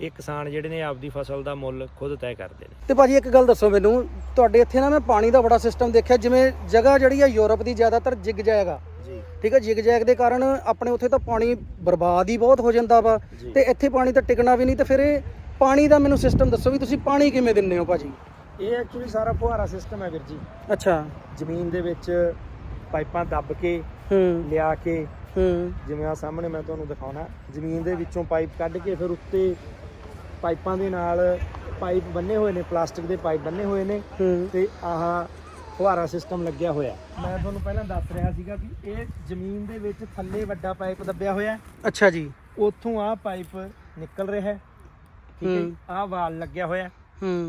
ਇਹ ਕਿਸਾਨ ਜਿਹੜੇ ਨੇ ਆਪਦੀ ਫਸਲ ਦਾ ਮੁੱਲ ਖੁਦ ਤੈਅ ਕਰਦੇ ਨੇ। ਤੇ ਭਾਜੀ ਇੱਕ ਗੱਲ ਦੱਸੋ ਮੈਨੂੰ ਤੁਹਾਡੇ ਇੱਥੇ ਨਾ ਮੈਂ ਪਾਣੀ ਦਾ ਬੜਾ ਸਿਸਟਮ ਦੇਖਿਆ ਜਿਵੇਂ ਜਗ੍ਹਾ ਜਿਹੜੀ ਆ ਯੂਰਪ ਦੀ ਜ਼ਿਆਦਾਤਰ ਜਿਗ ਜਾਏਗਾ ਜੀ। ਠੀਕ ਹੈ ਜਿਗ ਜੈਗ ਦੇ ਕਾਰਨ ਆਪਣੇ ਉੱਥੇ ਤਾਂ ਪਾਣੀ ਬਰਬਾਦ ਹੀ ਬਹੁਤ ਹੋ ਜਾਂਦਾ ਵਾ। ਤੇ ਇੱਥੇ ਪਾਣੀ ਤਾਂ ਟਿਕਣਾ ਵੀ ਨਹੀਂ ਤੇ ਫਿਰ ਇਹ ਪਾਣੀ ਦਾ ਮੈਨੂੰ ਸਿਸਟਮ ਦੱਸੋ ਵੀ ਤੁਸੀਂ ਪਾਣੀ ਕਿਵੇਂ ਦਿੰਦੇ ਹੋ ਭਾਜੀ? ਇਹ ਐਕਚੁਅਲੀ ਸਾਰਾ ਫੁਹਾਰਾ ਸਿਸਟਮ ਹੈ ਵੀਰ ਜੀ। ਅੱਛਾ। ਜ਼ਮੀਨ ਦੇ ਵਿੱਚ ਪਾਈਪਾਂ ਦੱਬ ਕੇ ਹੂੰ। ਲਿਆ ਕੇ ਹੂੰ। ਜਿਵੇਂ ਆ ਸਾਹਮਣੇ ਮੈਂ ਤੁਹਾਨੂੰ ਦਿਖਾਉਣਾ ਜ਼ਮੀਨ ਦੇ ਵਿੱਚੋਂ ਪਾਈਪ ਕੱਢ ਕੇ ਫਿਰ ਉੱਤੇ ਪਾਈਪਾਂ ਦੇ ਨਾਲ ਪਾਈਪ ਬੰਨੇ ਹੋਏ ਨੇ ਪਲਾਸਟਿਕ ਦੇ ਪਾਈਪ ਬੰਨੇ ਹੋਏ ਨੇ ਤੇ ਆਹ ਫੁਹਾਰਾ ਸਿਸਟਮ ਲੱਗਿਆ ਹੋਇਆ। ਮੈਂ ਤੁਹਾਨੂੰ ਪਹਿਲਾਂ ਦੱਸ ਰਿਹਾ ਸੀਗਾ ਵੀ ਇਹ ਜ਼ਮੀਨ ਦੇ ਵਿੱਚ ਥੱਲੇ ਵੱਡਾ ਪਾਈਪ ਦੱਬਿਆ ਹੋਇਆ ਅੱਛਾ ਜੀ। ਉੱਥੋਂ ਆਹ ਪਾਈਪ ਨਿਕਲ ਰਿਹਾ ਹੈ। ਠੀਕ ਹੈ। ਆਹ ਵਾਲ ਲੱਗਿਆ ਹੋਇਆ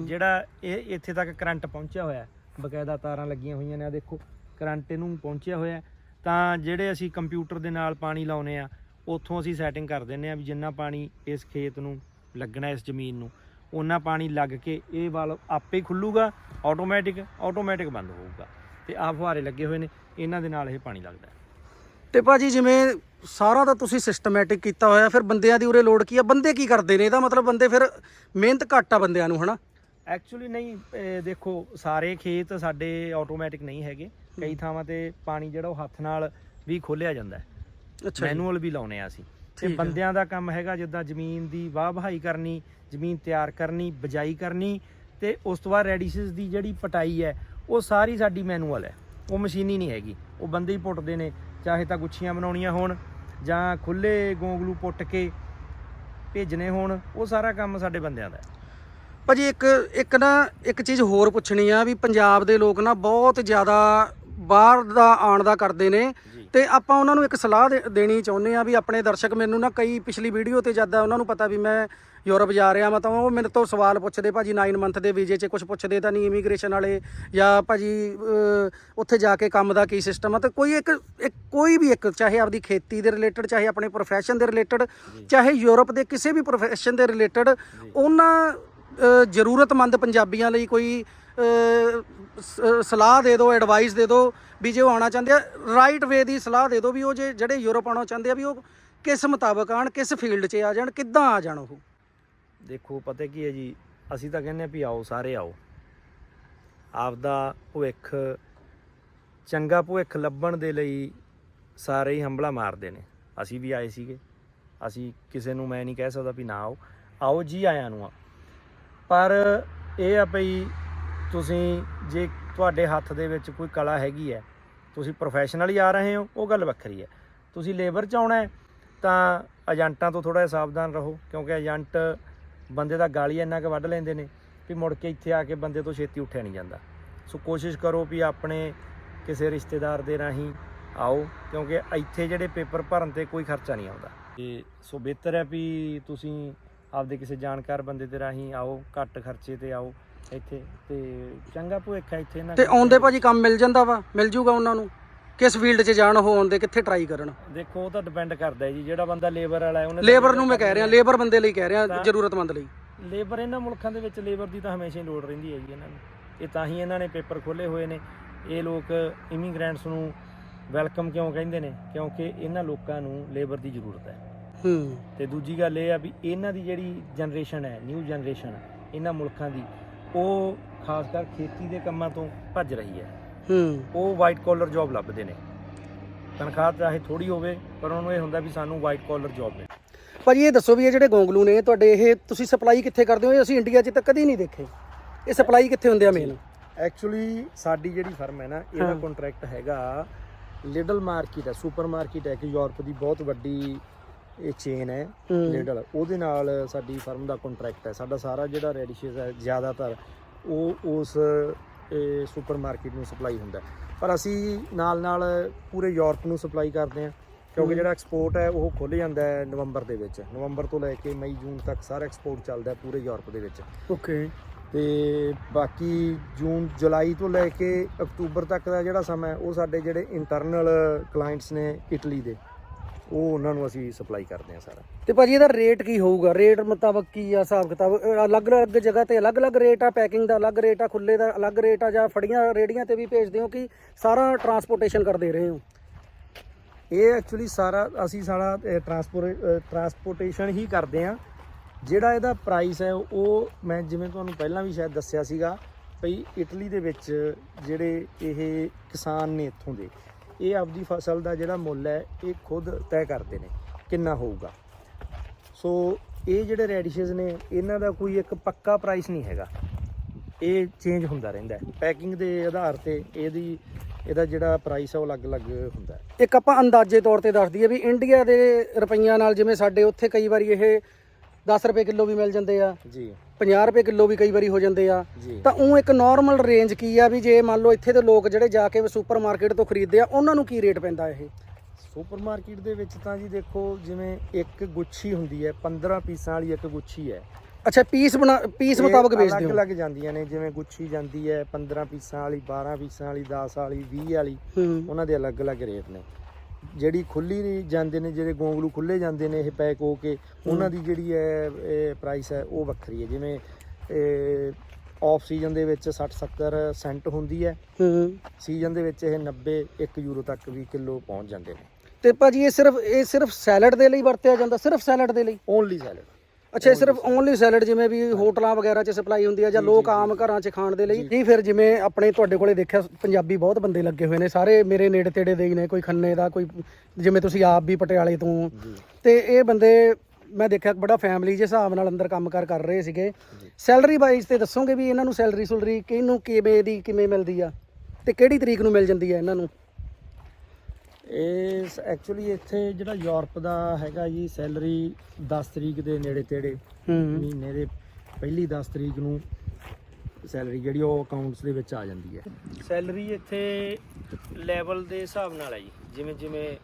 ਜਿਹੜਾ ਇਹ ਇੱਥੇ ਤੱਕ ਕਰੰਟ ਪਹੁੰਚਿਆ ਹੋਇਆ ਹੈ। ਬਕਾਇਦਾ ਤਾਰਾਂ ਲੱਗੀਆਂ ਹੋਈਆਂ ਨੇ ਆ ਦੇਖੋ ਕਰੰਟ ਇਹਨੂੰ ਪਹੁੰਚਿਆ ਹੋਇਆ। ਤਾਂ ਜਿਹੜੇ ਅਸੀਂ ਕੰਪਿਊਟਰ ਦੇ ਨਾਲ ਪਾਣੀ ਲਾਉਨੇ ਆ ਉੱਥੋਂ ਅਸੀਂ ਸੈਟਿੰਗ ਕਰ ਦਿੰਨੇ ਆ ਵੀ ਜਿੰਨਾ ਪਾਣੀ ਇਸ ਖੇਤ ਨੂੰ ਲੱਗਣਾ ਇਸ ਜ਼ਮੀਨ ਨੂੰ। ਉਹਨਾਂ ਪਾਣੀ ਲੱਗ ਕੇ ਇਹ ਵਾਲ ਆਪੇ ਹੀ ਖੁੱਲੂਗਾ ਆਟੋਮੈਟਿਕ ਆਟੋਮੈਟਿਕ ਬੰਦ ਹੋਊਗਾ। ਤੇ ਆਹ ਫੁਹਾਰੇ ਲੱਗੇ ਹੋਏ ਨੇ ਇਹਨਾਂ ਦੇ ਨਾਲ ਇਹ ਪਾਣੀ ਲੱਗਦਾ ਹੈ। ਤੇ ਭਾਜੀ ਜਿਵੇਂ ਸਾਰਾ ਤਾਂ ਤੁਸੀਂ ਸਿਸਟਮੈਟਿਕ ਕੀਤਾ ਹੋਇਆ ਫਿਰ ਬੰਦਿਆਂ ਦੀ ਉਰੇ ਲੋੜ ਕੀ ਆ? ਬੰਦੇ ਕੀ ਕਰਦੇ ਨੇ? ਇਹਦਾ ਮਤਲਬ ਬੰਦੇ ਫਿਰ ਮਿਹਨਤ ਘੱਟ ਆ ਬੰਦਿਆਂ ਨੂੰ ਹਨਾ? ਐਕਚੁਅਲੀ ਨਹੀਂ ਇਹ ਦੇਖੋ ਸਾਰੇ ਖੇਤ ਸਾਡੇ ਆਟੋਮੈਟਿਕ ਨਹੀਂ ਹੈਗੇ। ਕਈ ਥਾਵਾਂ ਤੇ ਪਾਣੀ ਜਿਹੜਾ ਉਹ ਹੱਥ ਨਾਲ ਵੀ ਖੋਲਿਆ ਜਾਂਦਾ ਹੈ। ਅੱਛਾ। ਮੈਨੂਅਲ ਵੀ ਲਾਉਨੇ ਆ ਅਸੀਂ। ਤੇ ਠੀਕ। ਬੰਦਿਆਂ ਦਾ ਕੰਮ ਹੈਗਾ ਜਿੱਦਾਂ ਜ਼ਮੀਨ ਦੀ ਵਾਹ ਵਹਾਈ ਕਰਨੀ ਜ਼ਮੀਨ ਤਿਆਰ ਕਰਨੀ ਬਜਾਈ ਕਰਨੀ ਤੇ ਉਸ ਤੋਂ ਬਾਅਦ ਰੈਡੀਸਿਸ ਦੀ ਜਿਹੜੀ ਪਟਾਈ ਹੈ ਉਹ ਸਾਰੀ ਸਾਡੀ ਮੈਨੂਅਲ ਹੈ। ਉਹ ਮਸ਼ੀਨੀ ਨਹੀਂ ਹੈਗੀ। ਉਹ ਬੰਦੇ ਹੀ ਪੁੱਟਦੇ ਨੇ ਚਾਹੇ ਤਾਂ ਗੁੱਛੀਆਂ ਬਣਾਉਣੀਆਂ ਹੋਣ ਜਾਂ ਖੁੱਲੇ ਗੋਂਗਲੂ ਪੁੱਟ ਕੇ ਭੇਜਣੇ ਹੋਣ ਉਹ ਸਾਰਾ ਕੰਮ ਸਾਡੇ ਬੰਦਿਆਂ ਦਾ ਹੈ। ਭਾਜੀ ਇੱਕ ਇੱਕ ਨਾ ਇੱਕ ਚੀਜ਼ ਹੋਰ ਪੁੱਛਣੀ ਆ ਵੀ ਪੰਜਾਬ ਦੇ ਲੋਕ ਨਾ ਬਹੁਤ ਜ਼ਿਆਦਾ ਬਾਹਰ ਦਾ ਆਉਣ ਦਾ ਕਰਦੇ ਨੇ ਤੇ ਆਪਾਂ ਉਹਨਾਂ ਨੂੰ ਇੱਕ ਸਲਾਹ ਦੇ- ਦੇਣੀ ਚਾਹੁੰਦੇ ਆ ਵੀ ਆਪਣੇ ਦਰਸ਼ਕ ਮੈਨੂੰ ਨਾ ਕਈ ਪਿਛਲੀ ਵੀਡੀਓ ਤੇ ਜਦ ਉਹਨਾਂ ਨੂੰ ਪਤਾ ਵੀ ਮੈਂ ਯੂਰਪ ਜਾ ਰਿਹਾ ਮੈਂ ਤਾਂ ਉਹ ਮੇਰੇ ਤੋਂ ਸਵਾਲ ਪੁੱਛਦੇ ਭਾਜੀ 9 ਮੰਥ ਦੇ ਵੀਜ਼ੇ 'ਚ ਕੁਝ ਪੁੱਛਦੇ ਤਾਂ ਨਹੀਂ ਇਮੀਗ੍ਰੇਸ਼ਨ ਵਾਲੇ ਜਾਂ ਭਾਜੀ ਅਹ, ਉੱਥੇ ਜਾ ਕੇ ਕੰਮ ਦਾ ਕੀ ਸਿਸਟਮ ਆ। ਤੇ ਕੋਈ ਇੱਕ ਇੱਕ ਕੋਈ ਵੀ ਇੱਕ ਚਾਹੇ ਆਪਦੀ ਖੇਤੀ ਦੇ ਰਿਲੇਟਡ ਚਾਹੇ ਆਪਣੇ ਪ੍ਰੋਫੈਸ਼ਨ ਦੇ ਰਿਲੇਟਡ ਚਾਹੇ ਯੂਰਪ ਦੇ ਕਿਸੇ ਵੀ ਪ੍ਰੋਫੈਸ਼ਨ ਦੇ ਰਿਲੇਟਡ ਉਹਨਾਂ ਜ਼ਰੂਰਤਮੰਦ ਪੰਜਾਬੀਆਂ ਲਈ ਕੋਈ ਸਲਾਹ ਦੇ ਦਿਓ ਐਡਵਾਈਸ ਦੇ ਦਿਓ ਵੀ ਜੇ ਉਹ ਆਉਣਾ ਚਾਹੁੰਦੇ ਆ ਰਾਈਟ ਵੇ ਦੀ ਸਲਾਹ ਦੇ ਦਿਓ ਵੀ ਉਹ ਜੇ ਜਿਹੜੇ ਯੂਰਪ ਆਉਣਾ ਚਾਹੁੰਦੇ ਆ ਵੀ ਉਹ ਕਿਸ ਮੁਤਾਬਕ ਆਣ ਕਿਸ ਫੀਲਡ 'ਚ ਆ ਜਾਣ, ਕਿੱਦਾਂ ਆ ਜਾਣ ਉਹ। ਦੇਖੋ, ਪਤਾ ਕੀ ਹੈ ਜੀ, ਅਸੀਂ ਤਾਂ ਕਹਿੰਦੇ ਆ ਵੀ ਆਓ, ਸਾਰੇ ਆਓ। ਆਪਦਾ ਭਵਿੱਖ, ਚੰਗਾ ਭਵਿੱਖ ਲੱਭਣ ਦੇ ਲਈ ਸਾਰੇ ਹੀ ਹੰਬਲਾ ਮਾਰਦੇ ਨੇ। ਅਸੀਂ ਵੀ ਆਏ ਸੀਗੇ। ਅਸੀਂ ਕਿਸੇ ਨੂੰ ਮੈਂ ਨਹੀਂ ਕਹਿ ਸਕਦਾ ਵੀ ਨਾ ਆਓ। ਆਓ ਜੀ ਆਇਆਂ ਨੂੰ ਆ। ਪਰ ਇਹ ਆ ਭਈ ਤੁਸੀਂ ਜੇ ਤੁਹਾਡੇ ਹੱਥ ਦੇ ਵਿੱਚ ਕੋਈ ਕਲਾ ਹੈਗੀ ਹੈ, ਤੁਸੀਂ ਪ੍ਰੋਫੈਸ਼ਨਲੀ ਆ ਰਹੇ ਹੋ, ਉਹ ਗੱਲ ਵੱਖਰੀ ਹੈ। ਤੁਸੀਂ ਲੇਬਰ ਚ ਆਉਣਾ ਤਾਂ ਏਜੰਟਾਂ ਤੋਂ ਥੋੜਾ ਜਿਹਾ ਸਾਵਧਾਨ ਰਹੋ, ਕਿਉਂਕਿ ਏਜੰਟ ਬੰਦੇ ਦਾ ਗਾਲੀ ਇੰਨਾ ਕੁ ਵੱਢ ਲੈਂਦੇ ਨੇ ਵੀ ਮੁੜ ਕੇ ਇੱਥੇ ਆ ਕੇ ਬੰਦੇ ਤੋਂ ਛੇਤੀ ਉੱਠਿਆ ਨਹੀਂ ਜਾਂਦਾ। ਸੋ ਕੋਸ਼ਿਸ਼ ਕਰੋ ਵੀ ਆਪਣੇ ਕਿਸੇ ਰਿਸ਼ਤੇਦਾਰ ਦੇ ਰਾਹੀਂ ਆਓ, ਕਿਉਂਕਿ ਇੱਥੇ ਜਿਹੜੇ ਪੇਪਰ ਭਰਨ ਤੇ ਕੋਈ ਖਰਚਾ ਨਹੀਂ ਆਉਂਦਾ। ਤੇ ਸੋ ਬਿਹਤਰ ਹੈ ਵੀ ਤੁਸੀਂ ਆਪਦੇ ਕਿਸੇ ਜਾਣਕਾਰ ਬੰਦੇ ਦੇ ਰਾਹੀਂ ਆਓ, ਘੱਟ ਖਰਚੇ ਤੇ ਆਓ। ਇੱਥੇ ਤੇ ਚੰਗਾ ਭਵਿੱਖ ਹੈ ਇੱਥੇ ਇਹਨਾਂ ਤੇ ਆਉਂਦੇ ਭਾਜੀ ਕੰਮ ਮਿਲ ਜਾਂਦਾ ਵਾ ਮਿਲ ਜੂਗਾ ਉਹਨਾਂ ਨੂੰ। ਕਿਸ ਫੀਲਡ 'ਚ ਜਾਣ ਉਹ ਆਉਂਦੇ ਕਿੱਥੇ ਟਰਾਈ ਕਰਨ? ਦੇਖੋ ਉਹ ਤਾਂ ਡਿਪੈਂਡ ਕਰਦਾ ਹੈ ਜੀ ਜਿਹੜਾ ਬੰਦਾ ਲੇਬਰ ਵਾਲਾ ਹੈ ਉਹਨੇ ਲੇਬਰ ਨੂੰ ਮੈਂ ਕਹਿ ਰਿਹਾ ਲੇਬਰ ਬੰਦੇ ਲਈ ਕਹਿ ਰਿਹਾ ਜ਼ਰੂਰਤਮੰਦ ਲਈ। ਲੇਬਰ ਇਹਨਾਂ ਮੁਲਕਾਂ ਦੇ ਵਿੱਚ ਲੇਬਰ ਦੀ ਤਾਂ ਹਮੇਸ਼ਾ ਹੀ ਲੋੜ ਰਹਿੰਦੀ ਹੈ ਜੀ ਇਹਨਾਂ ਨੂੰ। ਇਹ ਤਾਂ ਹੀ ਇਹਨਾਂ ਨੇ ਪੇਪਰ ਖੋਲੇ ਹੋਏ ਨੇ। ਇਹ ਲੋਕ ਇਮੀਗ੍ਰੈਂਟਸ ਨੂੰ ਵੈਲਕਮ ਕਿਉਂ ਕਹਿੰਦੇ ਨੇ? ਕਿਉਂਕਿ ਇਹਨਾਂ ਲੋਕਾਂ ਨੂੰ ਲੇਬਰ ਦੀ ਜ਼ਰੂਰਤ ਹੈ। ਹੂੰ। ਤੇ ਦੂਜੀ ਗੱਲ ਇਹ ਆ ਵੀ ਇਹਨਾਂ ਦੀ ਜਿਹੜੀ ਜਨਰੇਸ਼ਨ ਹੈ ਨਿਊ ਜਨਰੇਸ਼ਨ ਇਹਨਾਂ ਮੁਲਕਾਂ ਦੀ ਉਹ ਖਾਸ ਕਰ ਖੇਤੀ ਦੇ ਕੰਮਾਂ ਤੋਂ ਭੱਜ ਰਹੀ ਹੈ। ਹੂੰ। ਉਹ ਵਾਈਟ ਕਾਲਰ ਜੌਬ ਲੱਭਦੇ ਨੇ। ਤਨਖਾਹ ਚਾਹੇ ਥੋੜੀ ਹੋਵੇ ਪਰ ਉਹਨੂੰ ਇਹ ਹੁੰਦਾ ਵੀ ਸਾਨੂੰ ਵਾਈਟ ਕਾਲਰ ਜੌਬ ਮਿਲੇ। ਭਾਜੀ ਇਹ ਦੱਸੋ ਵੀ ਇਹ ਜਿਹੜੇ ਗੋਂਗਲੂ ਨੇ ਤੁਹਾਡੇ ਇਹ ਤੁਸੀਂ ਸਪਲਾਈ ਕਿੱਥੇ ਕਰਦੇ ਹੋ ਇਹ ਅਸੀਂ ਇੰਡੀਆ 'ਚ ਤਾਂ ਕਦੀ ਨਹੀਂ ਦੇਖੇ? ਇਹ ਸਪਲਾਈ ਕਿੱਥੇ ਹੁੰਦੇ ਆ ਮੇਨ ਐਕਚੁਅਲੀ ਸਾਡੀ ਜਿਹੜੀ ਫਰਮ ਹੈ ਨਾ ਇਹਦਾ। ਕੰਟਰੈਕਟ ਹੈਗਾ ਲਿਡਲ ਮਾਰਕੀਟ ਹੈ ਸੁਪਰ ਮਾਰਕੀਟ ਹੈ ਕਿ ਯੂਰਪ ਦੀ ਬਹੁਤ ਵੱਡੀ ਇਹ ਚੇਨ ਹੈ। ਲਿਡਲ ਉਹਦੇ ਨਾਲ ਸਾਡੀ ਫਰਮ ਦਾ ਕੰਟਰੈਕਟ ਹੈ। ਸਾਡਾ ਸਾਰਾ ਜਿਹੜਾ ਰੈਡੀਸ਼ੀਜ਼ ਹੈ ਜ਼ਿਆਦਾਤਰ ਉਹ ਉਸ ਸੁਪਰ ਮਾਰਕੀਟ ਨੂੰ ਸਪਲਾਈ ਹੁੰਦਾ। ਪਰ ਅਸੀਂ ਨਾਲ ਨਾਲ ਪੂਰੇ ਯੂਰਪ ਨੂੰ ਸਪਲਾਈ ਕਰਦੇ ਹਾਂ ਕਿਉਂਕਿ ਜਿਹੜਾ ਐਕਸਪੋਰਟ ਹੈ ਉਹ ਖੁੱਲ ਜਾਂਦਾ ਹੈ ਨਵੰਬਰ ਦੇ ਵਿੱਚ। ਨਵੰਬਰ ਤੋਂ ਲੈ ਕੇ ਮਈ ਜੂਨ ਤੱਕ ਸਾਰਾ ਐਕਸਪੋਰਟ ਚੱਲਦਾ ਪੂਰੇ ਯੂਰਪ ਦੇ ਵਿੱਚ। ਓਕੇ ਤੇ ਬਾਕੀ ਜੂਨ ਜੁਲਾਈ ਤੋਂ ਲੈ ਕੇ ਅਕਤੂਬਰ ਤੱਕ ਦਾ ਜਿਹੜਾ ਸਮਾਂ ਹੈ ਉਹ ਸਾਡੇ ਜਿਹੜੇ ਇੰਟਰਨਲ ਕਲਾਇੰਟਸ ਨੇ ਇਟਲੀ ਦੇ। ਉਹ ਉਹਨਾਂ ਨੂੰ ਅਸੀਂ ਸਪਲਾਈ ਕਰਦੇ ਹਾਂ ਸਾਰਾ। ਤੇ ਭਾਜੀ ਇਹਦਾ ਰੇਟ ਕੀ ਹੋਊਗਾ? ਰੇਟ ਮੁਤਾਬਕ ਕੀ ਆ, ਹਿਸਾਬ ਕਿਤਾਬ? ਅਲੱਗ-ਅਲੱਗ ਜਗ੍ਹਾ ਤੇ ਅਲੱਗ-ਅਲੱਗ ਰੇਟ ਆ ਪੈਕਿੰਗ ਦਾ ਅਲੱਗ ਰੇਟ ਆ, ਖੁੱਲੇ ਦਾ ਅਲੱਗ ਰੇਟ ਆ, ਜਾਂ ਫੜੀਆਂ ਰੇੜੀਆਂ ਤੇ ਵੀ ਭੇਜਦੇ ਹੋ ਕਿ ਸਾਰਾ ਟਰਾਂਸਪੋਰਟੇਸ਼ਨ ਕਰਦੇ ਰਹੇ ਹੋ? ਇਹ ਐਕਚੁਅਲੀ ਸਾਰਾ ਅਸੀਂ ਸਾਰਾ ਟਰਾਂਸਪੋਰਟ ਟਰਾਂਸਪੋਰਟੇਸ਼ਨ ਹੀ ਕਰਦੇ ਆ ਜਿਹੜਾ ਇਹਦਾ ਪ੍ਰਾਈਸ ਹੈ, ਉਹ ਮੈਂ ਜਿਵੇਂ ਤੁਹਾਨੂੰ ਪਹਿਲਾਂ ਵੀ ਸ਼ਾਇਦ ਦੱਸਿਆ ਸੀਗਾ, ਭਈ ਇਟਲੀ ਦੇ ਵਿੱਚ ਜਿਹੜੇ ਇਹ ਕਿਸਾਨ ਨੇ ਇੱਥੋਂ ਦੇ ਇਹ ਆਪਦੀ ਫਸਲ ਦਾ ਜਿਹੜਾ ਮੁੱਲ ਹੈ, ਇਹ ਖੁਦ ਤੈਅ ਕਰਦੇ ਨੇ, ਕਿੰਨਾ ਹੋਊਗਾ। ਸੋ ਇਹ ਜਿਹੜੇ ਰੈਡੀਸ਼ਸ ਨੇ, ਇਹਨਾਂ ਦਾ ਕੋਈ ਇੱਕ ਪੱਕਾ ਪ੍ਰਾਈਸ ਨਹੀਂ ਹੈਗਾ। ਇਹ ਚੇਂਜ ਹੁੰਦਾ ਰਹਿੰਦਾ ਹੈ। ਪੈਕਿੰਗ ਦੇ ਆਧਾਰ ਤੇ ਇਹਦੀ, ਇਹਦਾ ਜਿਹੜਾ ਪ੍ਰਾਈਸ ਆ ਉਹ ਅਲੱਗ-ਅਲੱਗ ਹੁੰਦਾ ਹੈ। ਇੱਕ ਆਪਾਂ ਅੰਦਾਜ਼ੇ ਤੌਰ ਤੇ ਦੱਸ ਦਈਏ ਵੀ ਇੰਡੀਆ ਦੇ ਰੁਪਈਆਂ ਨਾਲ ਜਿਵੇਂ ਸਾਡੇ ਉੱਥੇ ਕਈ ਵਾਰੀ ਇਹ 10 ਰੁਪਏ ਕਿਲੋ ਵੀ ਮਿਲ ਜਾਂਦੇ ਆ। ਜੀ। 50 ਰੁਪਏ ਕਿਲੋ ਵੀ ਕਈ ਵਾਰੀ ਹੋ ਜਾਂਦੇ ਆ। ਤਾਂ ਉਹ ਇੱਕ ਨਾਰਮਲ ਰੇਂਜ ਕੀ ਆ ਵੀ ਜੇ ਮੰਨ ਲਓ ਇੱਥੇ ਦੇ ਲੋਕ ਜਿਹੜੇ ਜਾ ਕੇ ਸੁਪਰਮਾਰਕਟ ਤੋਂ ਖਰੀਦਦੇ ਆ ਉਹਨਾਂ ਨੂੰ ਕੀ ਰੇਟ ਪੈਂਦਾ ਇਹ? ਸੁਪਰਮਾਰਕਟ ਦੇ ਵਿੱਚ ਤਾਂ ਜੀ ਦੇਖੋ ਜਿਵੇਂ ਇੱਕ ਗੁੱਛੀ ਹੁੰਦੀ ਹੈ 15 ਪੀਸਾਂ ਵਾਲੀ ਇੱਕ ਗੁੱਛੀ ਹੈ। ਅੱਛਾ ਪੀਸ ਬਣਾ ਪੀਸ ਮੁਤਾਬਕ ਵੇਚਦੇ ਹੋ? ਅਲੱਗ-ਅਲੱਗ ਜਾਂਦੀਆਂ ਨੇ ਜਿਵੇਂ ਗੁੱਛੀ ਜਾਂਦੀ ਹੈ 15 ਪੀਸਾਂ ਵਾਲੀ 12 ਪੀਸਾਂ ਵਾਲੀ 10 ਵਾਲੀ 20 ਵਾਲੀ ਉਹਨਾਂ ਦੇ ਅਲੱਗ-ਅਲੱਗ ਰੇਟ ਨੇ। ਜਿਹੜੀ ਖੁੱਲੀ ਜਾਂਦੇ ਨੇ ਜਿਹੜੇ ਗੋਂਗਲੂ ਖੁੱਲੇ ਜਾਂਦੇ ਨੇ ਇਹ ਪੈਕ ਹੋ ਕੇ ਉਹਨਾਂ ਦੀ ਜਿਹੜੀ ਹੈ ਇਹ ਪ੍ਰਾਈਸ ਹੈ ਉਹ ਵੱਖਰੀ ਹੈ। ਜਿਵੇਂ ਆਫ ਸੀਜ਼ਨ ਦੇ ਵਿੱਚ 60 70 ਸੈਂਟ ਹੁੰਦੀ ਹੈ ਹੂੰ ਸੀਜ਼ਨ ਦੇ ਵਿੱਚ ਇਹ 90 1 ਯੂਰੋ ਤੱਕ ਵੀ ਕਿਲੋ ਪਹੁੰਚ ਜਾਂਦੇ ਨੇ। ਤੇ ਭਾਜੀ ਇਹ ਸਿਰਫ ਇਹ ਸਿਰਫ ਸੈਲਡ ਦੇ ਲਈ ਵਰਤਿਆ ਜਾਂਦਾ ਸਿਰਫ ਸੈਲਡ ਦੇ ਲਈ? ਓਨਲੀ ਸੈਲਡ ਅੱਛਾ ਇਹ ਸਿਰਫ ਓਨਲੀ ਸੈਲਡ ਜਿਵੇਂ ਵੀ ਹੋਟਲਾਂ ਵਗੈਰਾ 'ਚ ਸਪਲਾਈ ਹੁੰਦੀ ਆ ਜਾਂ ਲੋਕ ਆਮ ਘਰਾਂ 'ਚ ਖਾਣ ਦੇ ਲਈ ਨਹੀਂ ਫਿਰ ਜਿਵੇਂ ਆਪਣੇ ਤੁਹਾਡੇ ਕੋਲੇ ਦੇਖਿਆ ਪੰਜਾਬੀ ਬਹੁਤ ਬੰਦੇ ਲੱਗੇ ਹੋਏ ਨੇ ਸਾਰੇ ਮੇਰੇ ਨੇੜੇ ਤੇੜੇ ਦੇ ਹੀ ਨੇ ਕੋਈ ਖੰਨੇ ਦਾ ਕੋਈ ਜਿਵੇਂ ਤੁਸੀਂ ਆਪ ਵੀ ਪਟਿਆਲੇ ਤੋਂ। ਜੀ। ਤੇ ਇਹ ਬੰਦੇ ਮੈਂ ਦੇਖਿਆ ਬੜਾ ਫੈਮਿਲੀ ਦੇ ਹਿਸਾਬ ਨਾਲ ਅੰਦਰ ਕੰਮਕਾਰ ਕਰ ਰਹੇ ਸੀਗੇ। ਸੈਲਰੀ ਵਾਈਜ਼ ਤੇ ਦੱਸੋਗੇ ਵੀ ਇਹਨਾਂ ਨੂੰ ਸੈਲਰੀ ਸੁਲਰੀ ਕਿਹਨੂੰ ਕਿਵੇਂ ਦੀ ਕਿਵੇਂ ਮਿਲਦੀ ਆ? ਤੇ ਕਿਹੜੀ ਤਰੀਕ ਨੂੰ ਮਿਲ ਜਾਂਦੀ ਆ ਇਹਨਾਂ ਨੂੰ? ਇਹ ਐਕਚੁਅਲੀ ਇੱਥੇ ਜਿਹੜਾ ਯੂਰਪ ਦਾ ਹੈਗਾ ਜੀ ਸੈਲਰੀ 10 ਤਰੀਕ ਦੇ ਨੇੜੇ ਤੇੜੇ ਹੂੰ। ਮਹੀਨੇ ਦੇ ਪਹਿਲੀ 10 ਤਰੀਕ ਨੂੰ ਸੈਲਰੀ ਜਿਹੜੀ ਉਹ ਅਕਾਊਂਟਸ ਦੇ ਵਿੱਚ ਆ ਜਾਂਦੀ ਹੈ। ਸੈਲਰੀ ਇੱਥੇ ਲੈਵਲ ਦੇ ਹਿਸਾਬ ਨਾਲ ਹੈ ਜੀ। ਜਿਵੇਂ ਜਿਵੇਂ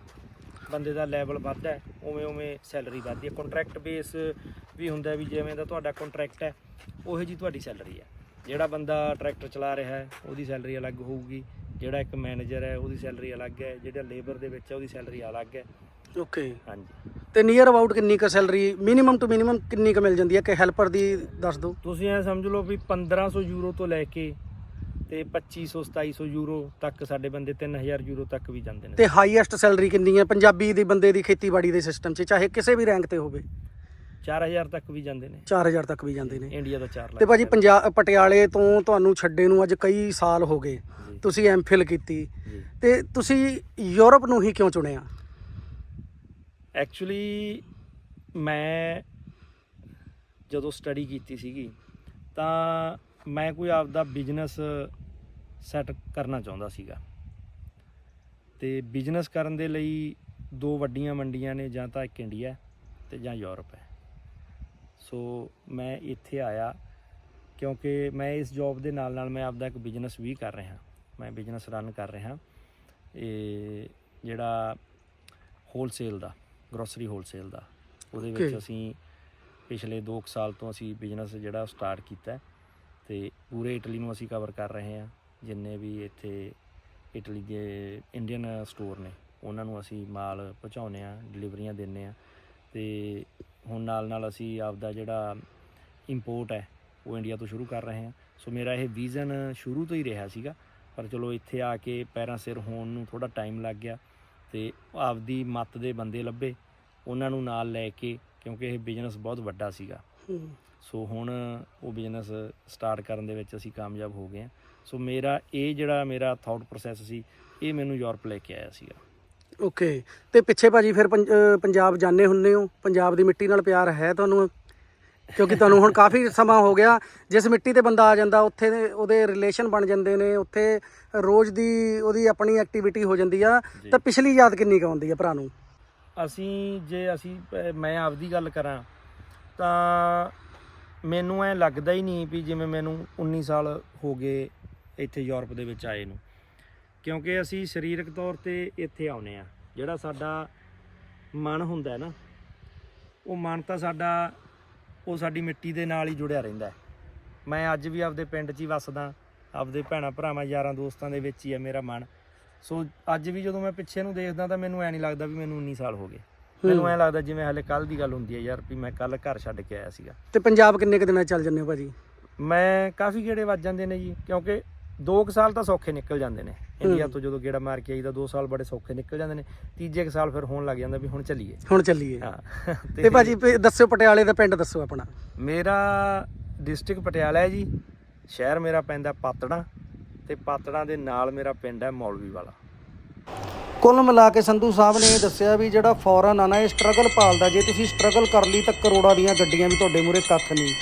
ਬੰਦੇ ਦਾ ਲੈਵਲ ਵੱਧਦਾ ਹੈ ਉਵੇਂ ਉਵੇਂ ਸੈਲਰੀ ਵੱਧਦੀ ਹੈ। ਕੰਟਰੈਕਟ ਬੇਸ ਵੀ ਹੁੰਦਾ ਵੀ ਜਿਵੇਂ ਦਾ ਤੁਹਾਡਾ ਕੰਟਰੈਕਟ ਹੈ ਉਹੇ ਜੀ ਤੁਹਾਡੀ ਸੈਲਰੀ ਹੈ। ਜਿਹੜਾ ਬੰਦਾ ਟਰੈਕਟਰ ਚਲਾ ਰਿਹਾ ਹੈ ਉਹਦੀ ਸੈਲਰੀ ਅਲੱਗ ਹੋਊਗੀ। ਜਿਹੜਾ ਇੱਕ ਮੈਨੇਜਰ ਹੈ ਉਹਦੀ ਸੈਲਰੀ ਅਲੱਗ ਹੈ ਜਿਹੜਾ ਲੇਬਰ ਦੇ ਵਿੱਚ ਹੈ ਉਹਦੀ ਸੈਲਰੀ ਅਲੱਗ ਹੈ। ਓਕੇ ਹਾਂਜੀ। ਤੇ ਨੀਅਰ ਅਬਾਊਟ ਕਿੰਨੀ ਕੁ ਸੈਲਰੀ ਮਿਨੀਮਮ ਟੂ ਮਿਨੀਮਮ ਕਿੰਨੀ ਕੁ ਮਿਲ ਜਾਂਦੀ ਹੈ? ਕਿ ਹੈਲਪਰ ਦੀ ਦੱਸ ਦਿਓ। ਤੁਸੀਂ ਇਹ ਸਮਝ ਲਓ ਵੀ 1500 ਯੂਰੋ ਤੋਂ ਲੈ ਕੇ ਤੇ 2500 2700 ਯੂਰੋ ਤੱਕ ਸਾਡੇ ਬੰਦੇ 3000 ਯੂਰੋ ਤੱਕ ਵੀ ਜਾਂਦੇ ਨੇ। ਤੇ ਹਾਈਐਸਟ ਸੈਲਰੀ ਕਿੰਨੀ ਹੈ? ਪੰਜਾਬੀ ਦੀ ਬੰਦੇ ਦੀ ਖੇਤੀਬਾੜੀ ਦੇ ਸਿਸਟਮ 'ਚ ਚਾਹੇ ਕਿਸੇ ਵੀ ਰੈਂਕ ਤੇ ਹੋਵੇ। 4000 ਤੱਕ ਵੀ ਜਾਂਦੇ ਨੇ। 4000 ਤੱਕ ਵੀ ਜਾਂਦੇ ਨੇ। ਇੰਡੀਆ ਦਾ 4 ਲੱਖ ਤੇ ਭਾਜੀ ਪੰਜਾਬ ਪਟਿਆਲੇ ਤੋਂ ਤੁਹਾਨੂੰ ਛੱਡੇ ਨੂੰ ਅੱਜ ਕਈ ਸਾਲ ਹੋ ਗਏ। ਤੁਸੀਂ ਐਮਫਿਲ ਕੀਤੀ। ਤੇ ਤੁਸੀਂ ਯੂਰਪ ਨੂੰ ਹੀ ਕਿਉਂ ਚੁਣਿਆ? ਐਕਚੁਅਲੀ ਮੈਂ ਜਦੋਂ ਸਟੱਡੀ ਕੀਤੀ ਸੀਗੀ ਤਾਂ ਮੈਂ ਕੋਈ ਆਪਦਾ ਬਿਜ਼ਨਸ ਸੈੱਟ ਕਰਨਾ ਚਾਹੁੰਦਾ ਸੀਗਾ। ਤੇ ਬਿਜ਼ਨਸ ਕਰਨ ਦੇ ਲਈ ਦੋ ਵੱਡੀਆਂ ਮੰਡੀਆਂ ਨੇ ਜਾਂ ਤਾਂ ਇੱਕ ਇੰਡੀਆ ਤੇ ਜਾਂ ਯੂਰਪ ਹੈ। ਸੋ ਮੈਂ ਇੱਥੇ ਆਇਆ ਕਿਉਂਕਿ ਮੈਂ ਇਸ ਜੌਬ ਦੇ ਨਾਲ ਨਾਲ ਮੈਂ ਆਪਦਾ ਇੱਕ ਬਿਜ਼ਨਸ ਵੀ ਕਰ ਰਿਹਾ। ਮੈਂ ਬਿਜ਼ਨਸ ਰਨ ਕਰ ਰਿਹਾ। ਇਹ ਜਿਹੜਾ ਹੋਲਸੇਲ ਦਾ ਗਰੋਸਰੀ ਹੋਲਸੇਲ ਦਾ। ਉਹਦੇ ਵਿੱਚ. ਅਸੀਂ ਪਿਛਲੇ 2 ਸਾਲ ਤੋਂ ਅਸੀਂ ਬਿਜ਼ਨਸ ਜਿਹੜਾ ਸਟਾਰਟ ਕੀਤਾ ਤੇ ਪੂਰੇ ਇਟਲੀ ਨੂੰ ਅਸੀਂ ਕਵਰ ਕਰ ਰਹੇ ਹਾਂ। ਜਿੰਨੇ ਵੀ ਇੱਥੇ ਇਟਲੀ ਦੇ ਇੰਡੀਅਨ ਸਟੋਰ ਨੇ ਉਹਨਾਂ ਨੂੰ ਅਸੀਂ ਮਾਲ ਪਹੁੰਚਾਉਂਦੇ ਆ ਡਿਲੀਵਰੀਆਂ ਦਿੰਨੇ ਆ ਤੇ ਹੁਣ ਨਾਲ ਨਾਲ ਅਸੀਂ ਆਪਦਾ ਜਿਹੜਾ ਇੰਪੋਰਟ ਹੈ ਉਹ ਇੰਡੀਆ ਤੋਂ ਸ਼ੁਰੂ ਕਰ ਰਹੇ ਹਾਂ। ਸੋ ਮੇਰਾ ਇਹ ਵਿਜ਼ਨ ਸ਼ੁਰੂ ਤੋਂ ਹੀ ਰਿਹਾ ਸੀਗਾ ਪਰ ਚਲੋ ਇੱਥੇ ਆ ਕੇ ਪੈਰਾਂ ਸਿਰ ਹੋਣ ਨੂੰ ਥੋੜਾ ਟਾਈਮ ਲੱਗ ਗਿਆ ਤੇ ਆਪਦੀ ਮੱਤ ਦੇ ਬੰਦੇ ਲੱਭੇ ਉਹਨਾਂ ਨੂੰ ਨਾਲ ਲੈ ਕੇ ਕਿਉਂਕਿ ਇਹ ਬਿਜ਼ਨਸ ਬਹੁਤ ਵੱਡਾ ਸੀਗਾ। ਸੋ ਹੁਣ ਉਹ ਬਿਜ਼ਨਸ ਸਟਾਰਟ ਕਰਨ ਦੇ ਵਿੱਚ ਅਸੀਂ ਕਾਮਯਾਬ ਹੋ ਗਏ ਹਾਂ। ਸੋ ਮੇਰਾ ਇਹ ਜਿਹੜਾ ਮੇਰਾ ਥਾਟ ਪ੍ਰੋਸੈਸ ਸੀ ਇਹ ਮੈਨੂੰ ਯੂਰਪ ਲੈ ਕੇ ਆਇਆ ਸੀਗਾ। ਓਕੇ। ਤੇ ਪਿੱਛੇ ਭਾਜੀ ਫਿਰ ਪੰਜ- ਅਹ ਪੰਜਾਬ ਜਾਣੇ ਹੁੰਨੇ ਹੋ। ਪੰਜਾਬ ਦੀ ਮਿੱਟੀ ਨਾਲ ਪਿਆਰ ਹੈ ਤੁਹਾਨੂੰ? ਕਿਉਂਕਿ ਤੁਹਾਨੂੰ ਹੁਣ ਕਾਫੀ ਸਮਾਂ ਹੋ ਗਿਆ। ਜਿਸ ਮਿੱਟੀ ਤੇ ਬੰਦਾ ਆ ਜਾਂਦਾ ਉੱਥੇ ਦੇ ਉਹਦੇ ਰਿਲੇਸ਼ਨ ਬਣ ਜਾਂਦੇ ਨੇ। ਉੱਥੇ ਰੋਜ਼ ਦੀ ਉਹਦੀ ਆਪਣੀ ਐਕਟੀਵਿਟੀ ਹੋ ਜਾਂਦੀ ਆ। ਜੀ। ਤਾਂ ਪਿਛਲੀ ਯਾਦ ਕਿੰਨੀ ਕੁ ਆਉਂਦੀ ਆ ਭਰਾ ਨੂੰ? ਅਸੀਂ ਜੇ ਅਸੀਂ ਅਹ ਮੈਂ ਆਪਦੀ ਗੱਲ ਕਰਾਂ ਤਾਂ ਮੈਨੂੰ ਐ ਲੱਗਦਾ ਹੀ ਨਹੀਂ ਵੀ ਜਿਵੇਂ ਮੈਨੂੰ 19 ਸਾਲ ਹੋ ਗਏ ਇੱਥੇ ਯੂਰਪ ਦੇ ਵਿੱਚ ਆਏ ਨੂੰ। ਕਿਉਂਕਿ ਅਸੀਂ ਸਰੀਰਕ ਤੌਰ ਤੇ ਇੱਥੇ ਆਉਨੇ ਆ ਜਿਹੜਾ ਸਾਡਾ ਮਨ ਹੁੰਦਾ ਹੈ ਨਾ ਉਹ ਮਨ ਤਾਂ ਸਾਡਾ ਉਹ ਸਾਡੀ ਮਿੱਟੀ ਦੇ ਨਾਲ ਹੀ ਜੁੜਿਆ ਰਹਿੰਦਾ ਮੈਂ ਅੱਜ ਵੀ ਆਪਦੇ ਪਿੰਡ 'ਚ ਹੀ ਵੱਸਦਾ ਆਪਦੇ ਭੈਣਾ ਭਰਾਵਾਂ ਯਾਰਾਂ ਦੋਸਤਾਂ ਦੇ ਵਿੱਚ ਹੀ ਹੈ ਮੇਰਾ ਮਨ। ਸੋ ਅੱਜ ਵੀ ਜਦੋਂ ਮੈਂ ਪਿੱਛੇ ਨੂੰ ਦੇਖਦਾ ਤਾਂ ਮੈਨੂੰ ਐ ਨਹੀਂ ਲੱਗਦਾ ਵੀ ਮੈਨੂੰ 19 ਸਾਲ ਹੋ ਗਏ। ਮੈਨੂੰ ਐ ਲੱਗਦਾ ਜਿਵੇਂ ਹਲੇ ਕੱਲ ਦੀ ਗੱਲ ਹੁੰਦੀ ਹੈ ਯਾਰ ਵੀ ਮੈਂ ਕੱਲ ਘਰ ਛੱਡ ਕੇ ਆਇਆ ਸੀਗਾ। ਤੇ ਪੰਜਾਬ ਕਿੰਨੇ ਕੁ ਦਿਨਾਂ ਚੱਲ ਜੰਨੇ ਹੋ ਭਾਜੀ? ਮੈਂ ਕਾਫੀ ਗੇੜੇ ਵੱਜ ਜਾਂਦੇ ਨੇ ਜੀ ਕਿਉਂਕਿ 2 ਸਾਲ ਤਾਂ ਸੌਖੇ ਨਿਕਲ ਜਾਂਦੇ ਨੇ। ਇੰਡੀਆ ਤੋਂ ਜਦੋਂ ਗੇੜਾ ਮਾਰ ਕੇ ਆਈਦਾ 2 ਸਾਲ ਬੜੇ ਸੌਖੇ ਨਿਕਲ ਜਾਂਦੇ ਨੇ। ਤੀਜੇ ਕੁ ਸਾਲ ਫਿਰ ਹੋਣ ਲੱਗ ਜਾਂਦਾ ਵੀ ਹੁਣ ਚੱਲੀਏ। ਹੁਣ ਚੱਲੀਏ। ਹਾਂ। ਤੇ ਭਾਜੀ ਦੱਸਿਓ ਪਟਿਆਲੇ ਦਾ ਪਿੰਡ ਦੱਸੋ ਆਪਣਾ। ਮੇਰਾ ਡਿਸਟ੍ਰਿਕਟ ਪਟਿਆਲਾ ਹੈ ਜੀ। ਸ਼ਹਿਰ ਮੇਰਾ ਪੈਂਦਾ ਪਾਤੜਾਂ ਤੇ ਪਾਤੜਾਂ ਦੇ ਨਾਲ ਮੇਰਾ ਪਿੰਡ ਹੈ ਮੌਲਵੀ ਵਾਲਾ। ਕੁੱਲ ਮਿਲਾ ਕੇ ਸੰਧੂ ਸਾਹਿਬ ਨੇ ਇਹ ਦੱਸਿਆ ਵੀ ਜਿਹੜਾ ਫੋਰਨ ਆ ਨਾ ਇਹ ਸਟਰਗਲ ਪਾਲਦਾ ਜੇ ਤੁਸੀਂ ਸਟਰਗਲ ਕਰ ਲਈ ਤਾਂ ਕਰੋੜਾਂ ਦੀਆਂ ਗੱਡੀਆਂ ਵੀ ਤੁਹਾਡੇ ਮੂਰੇ ਕੱਖ ਨਹੀਂ।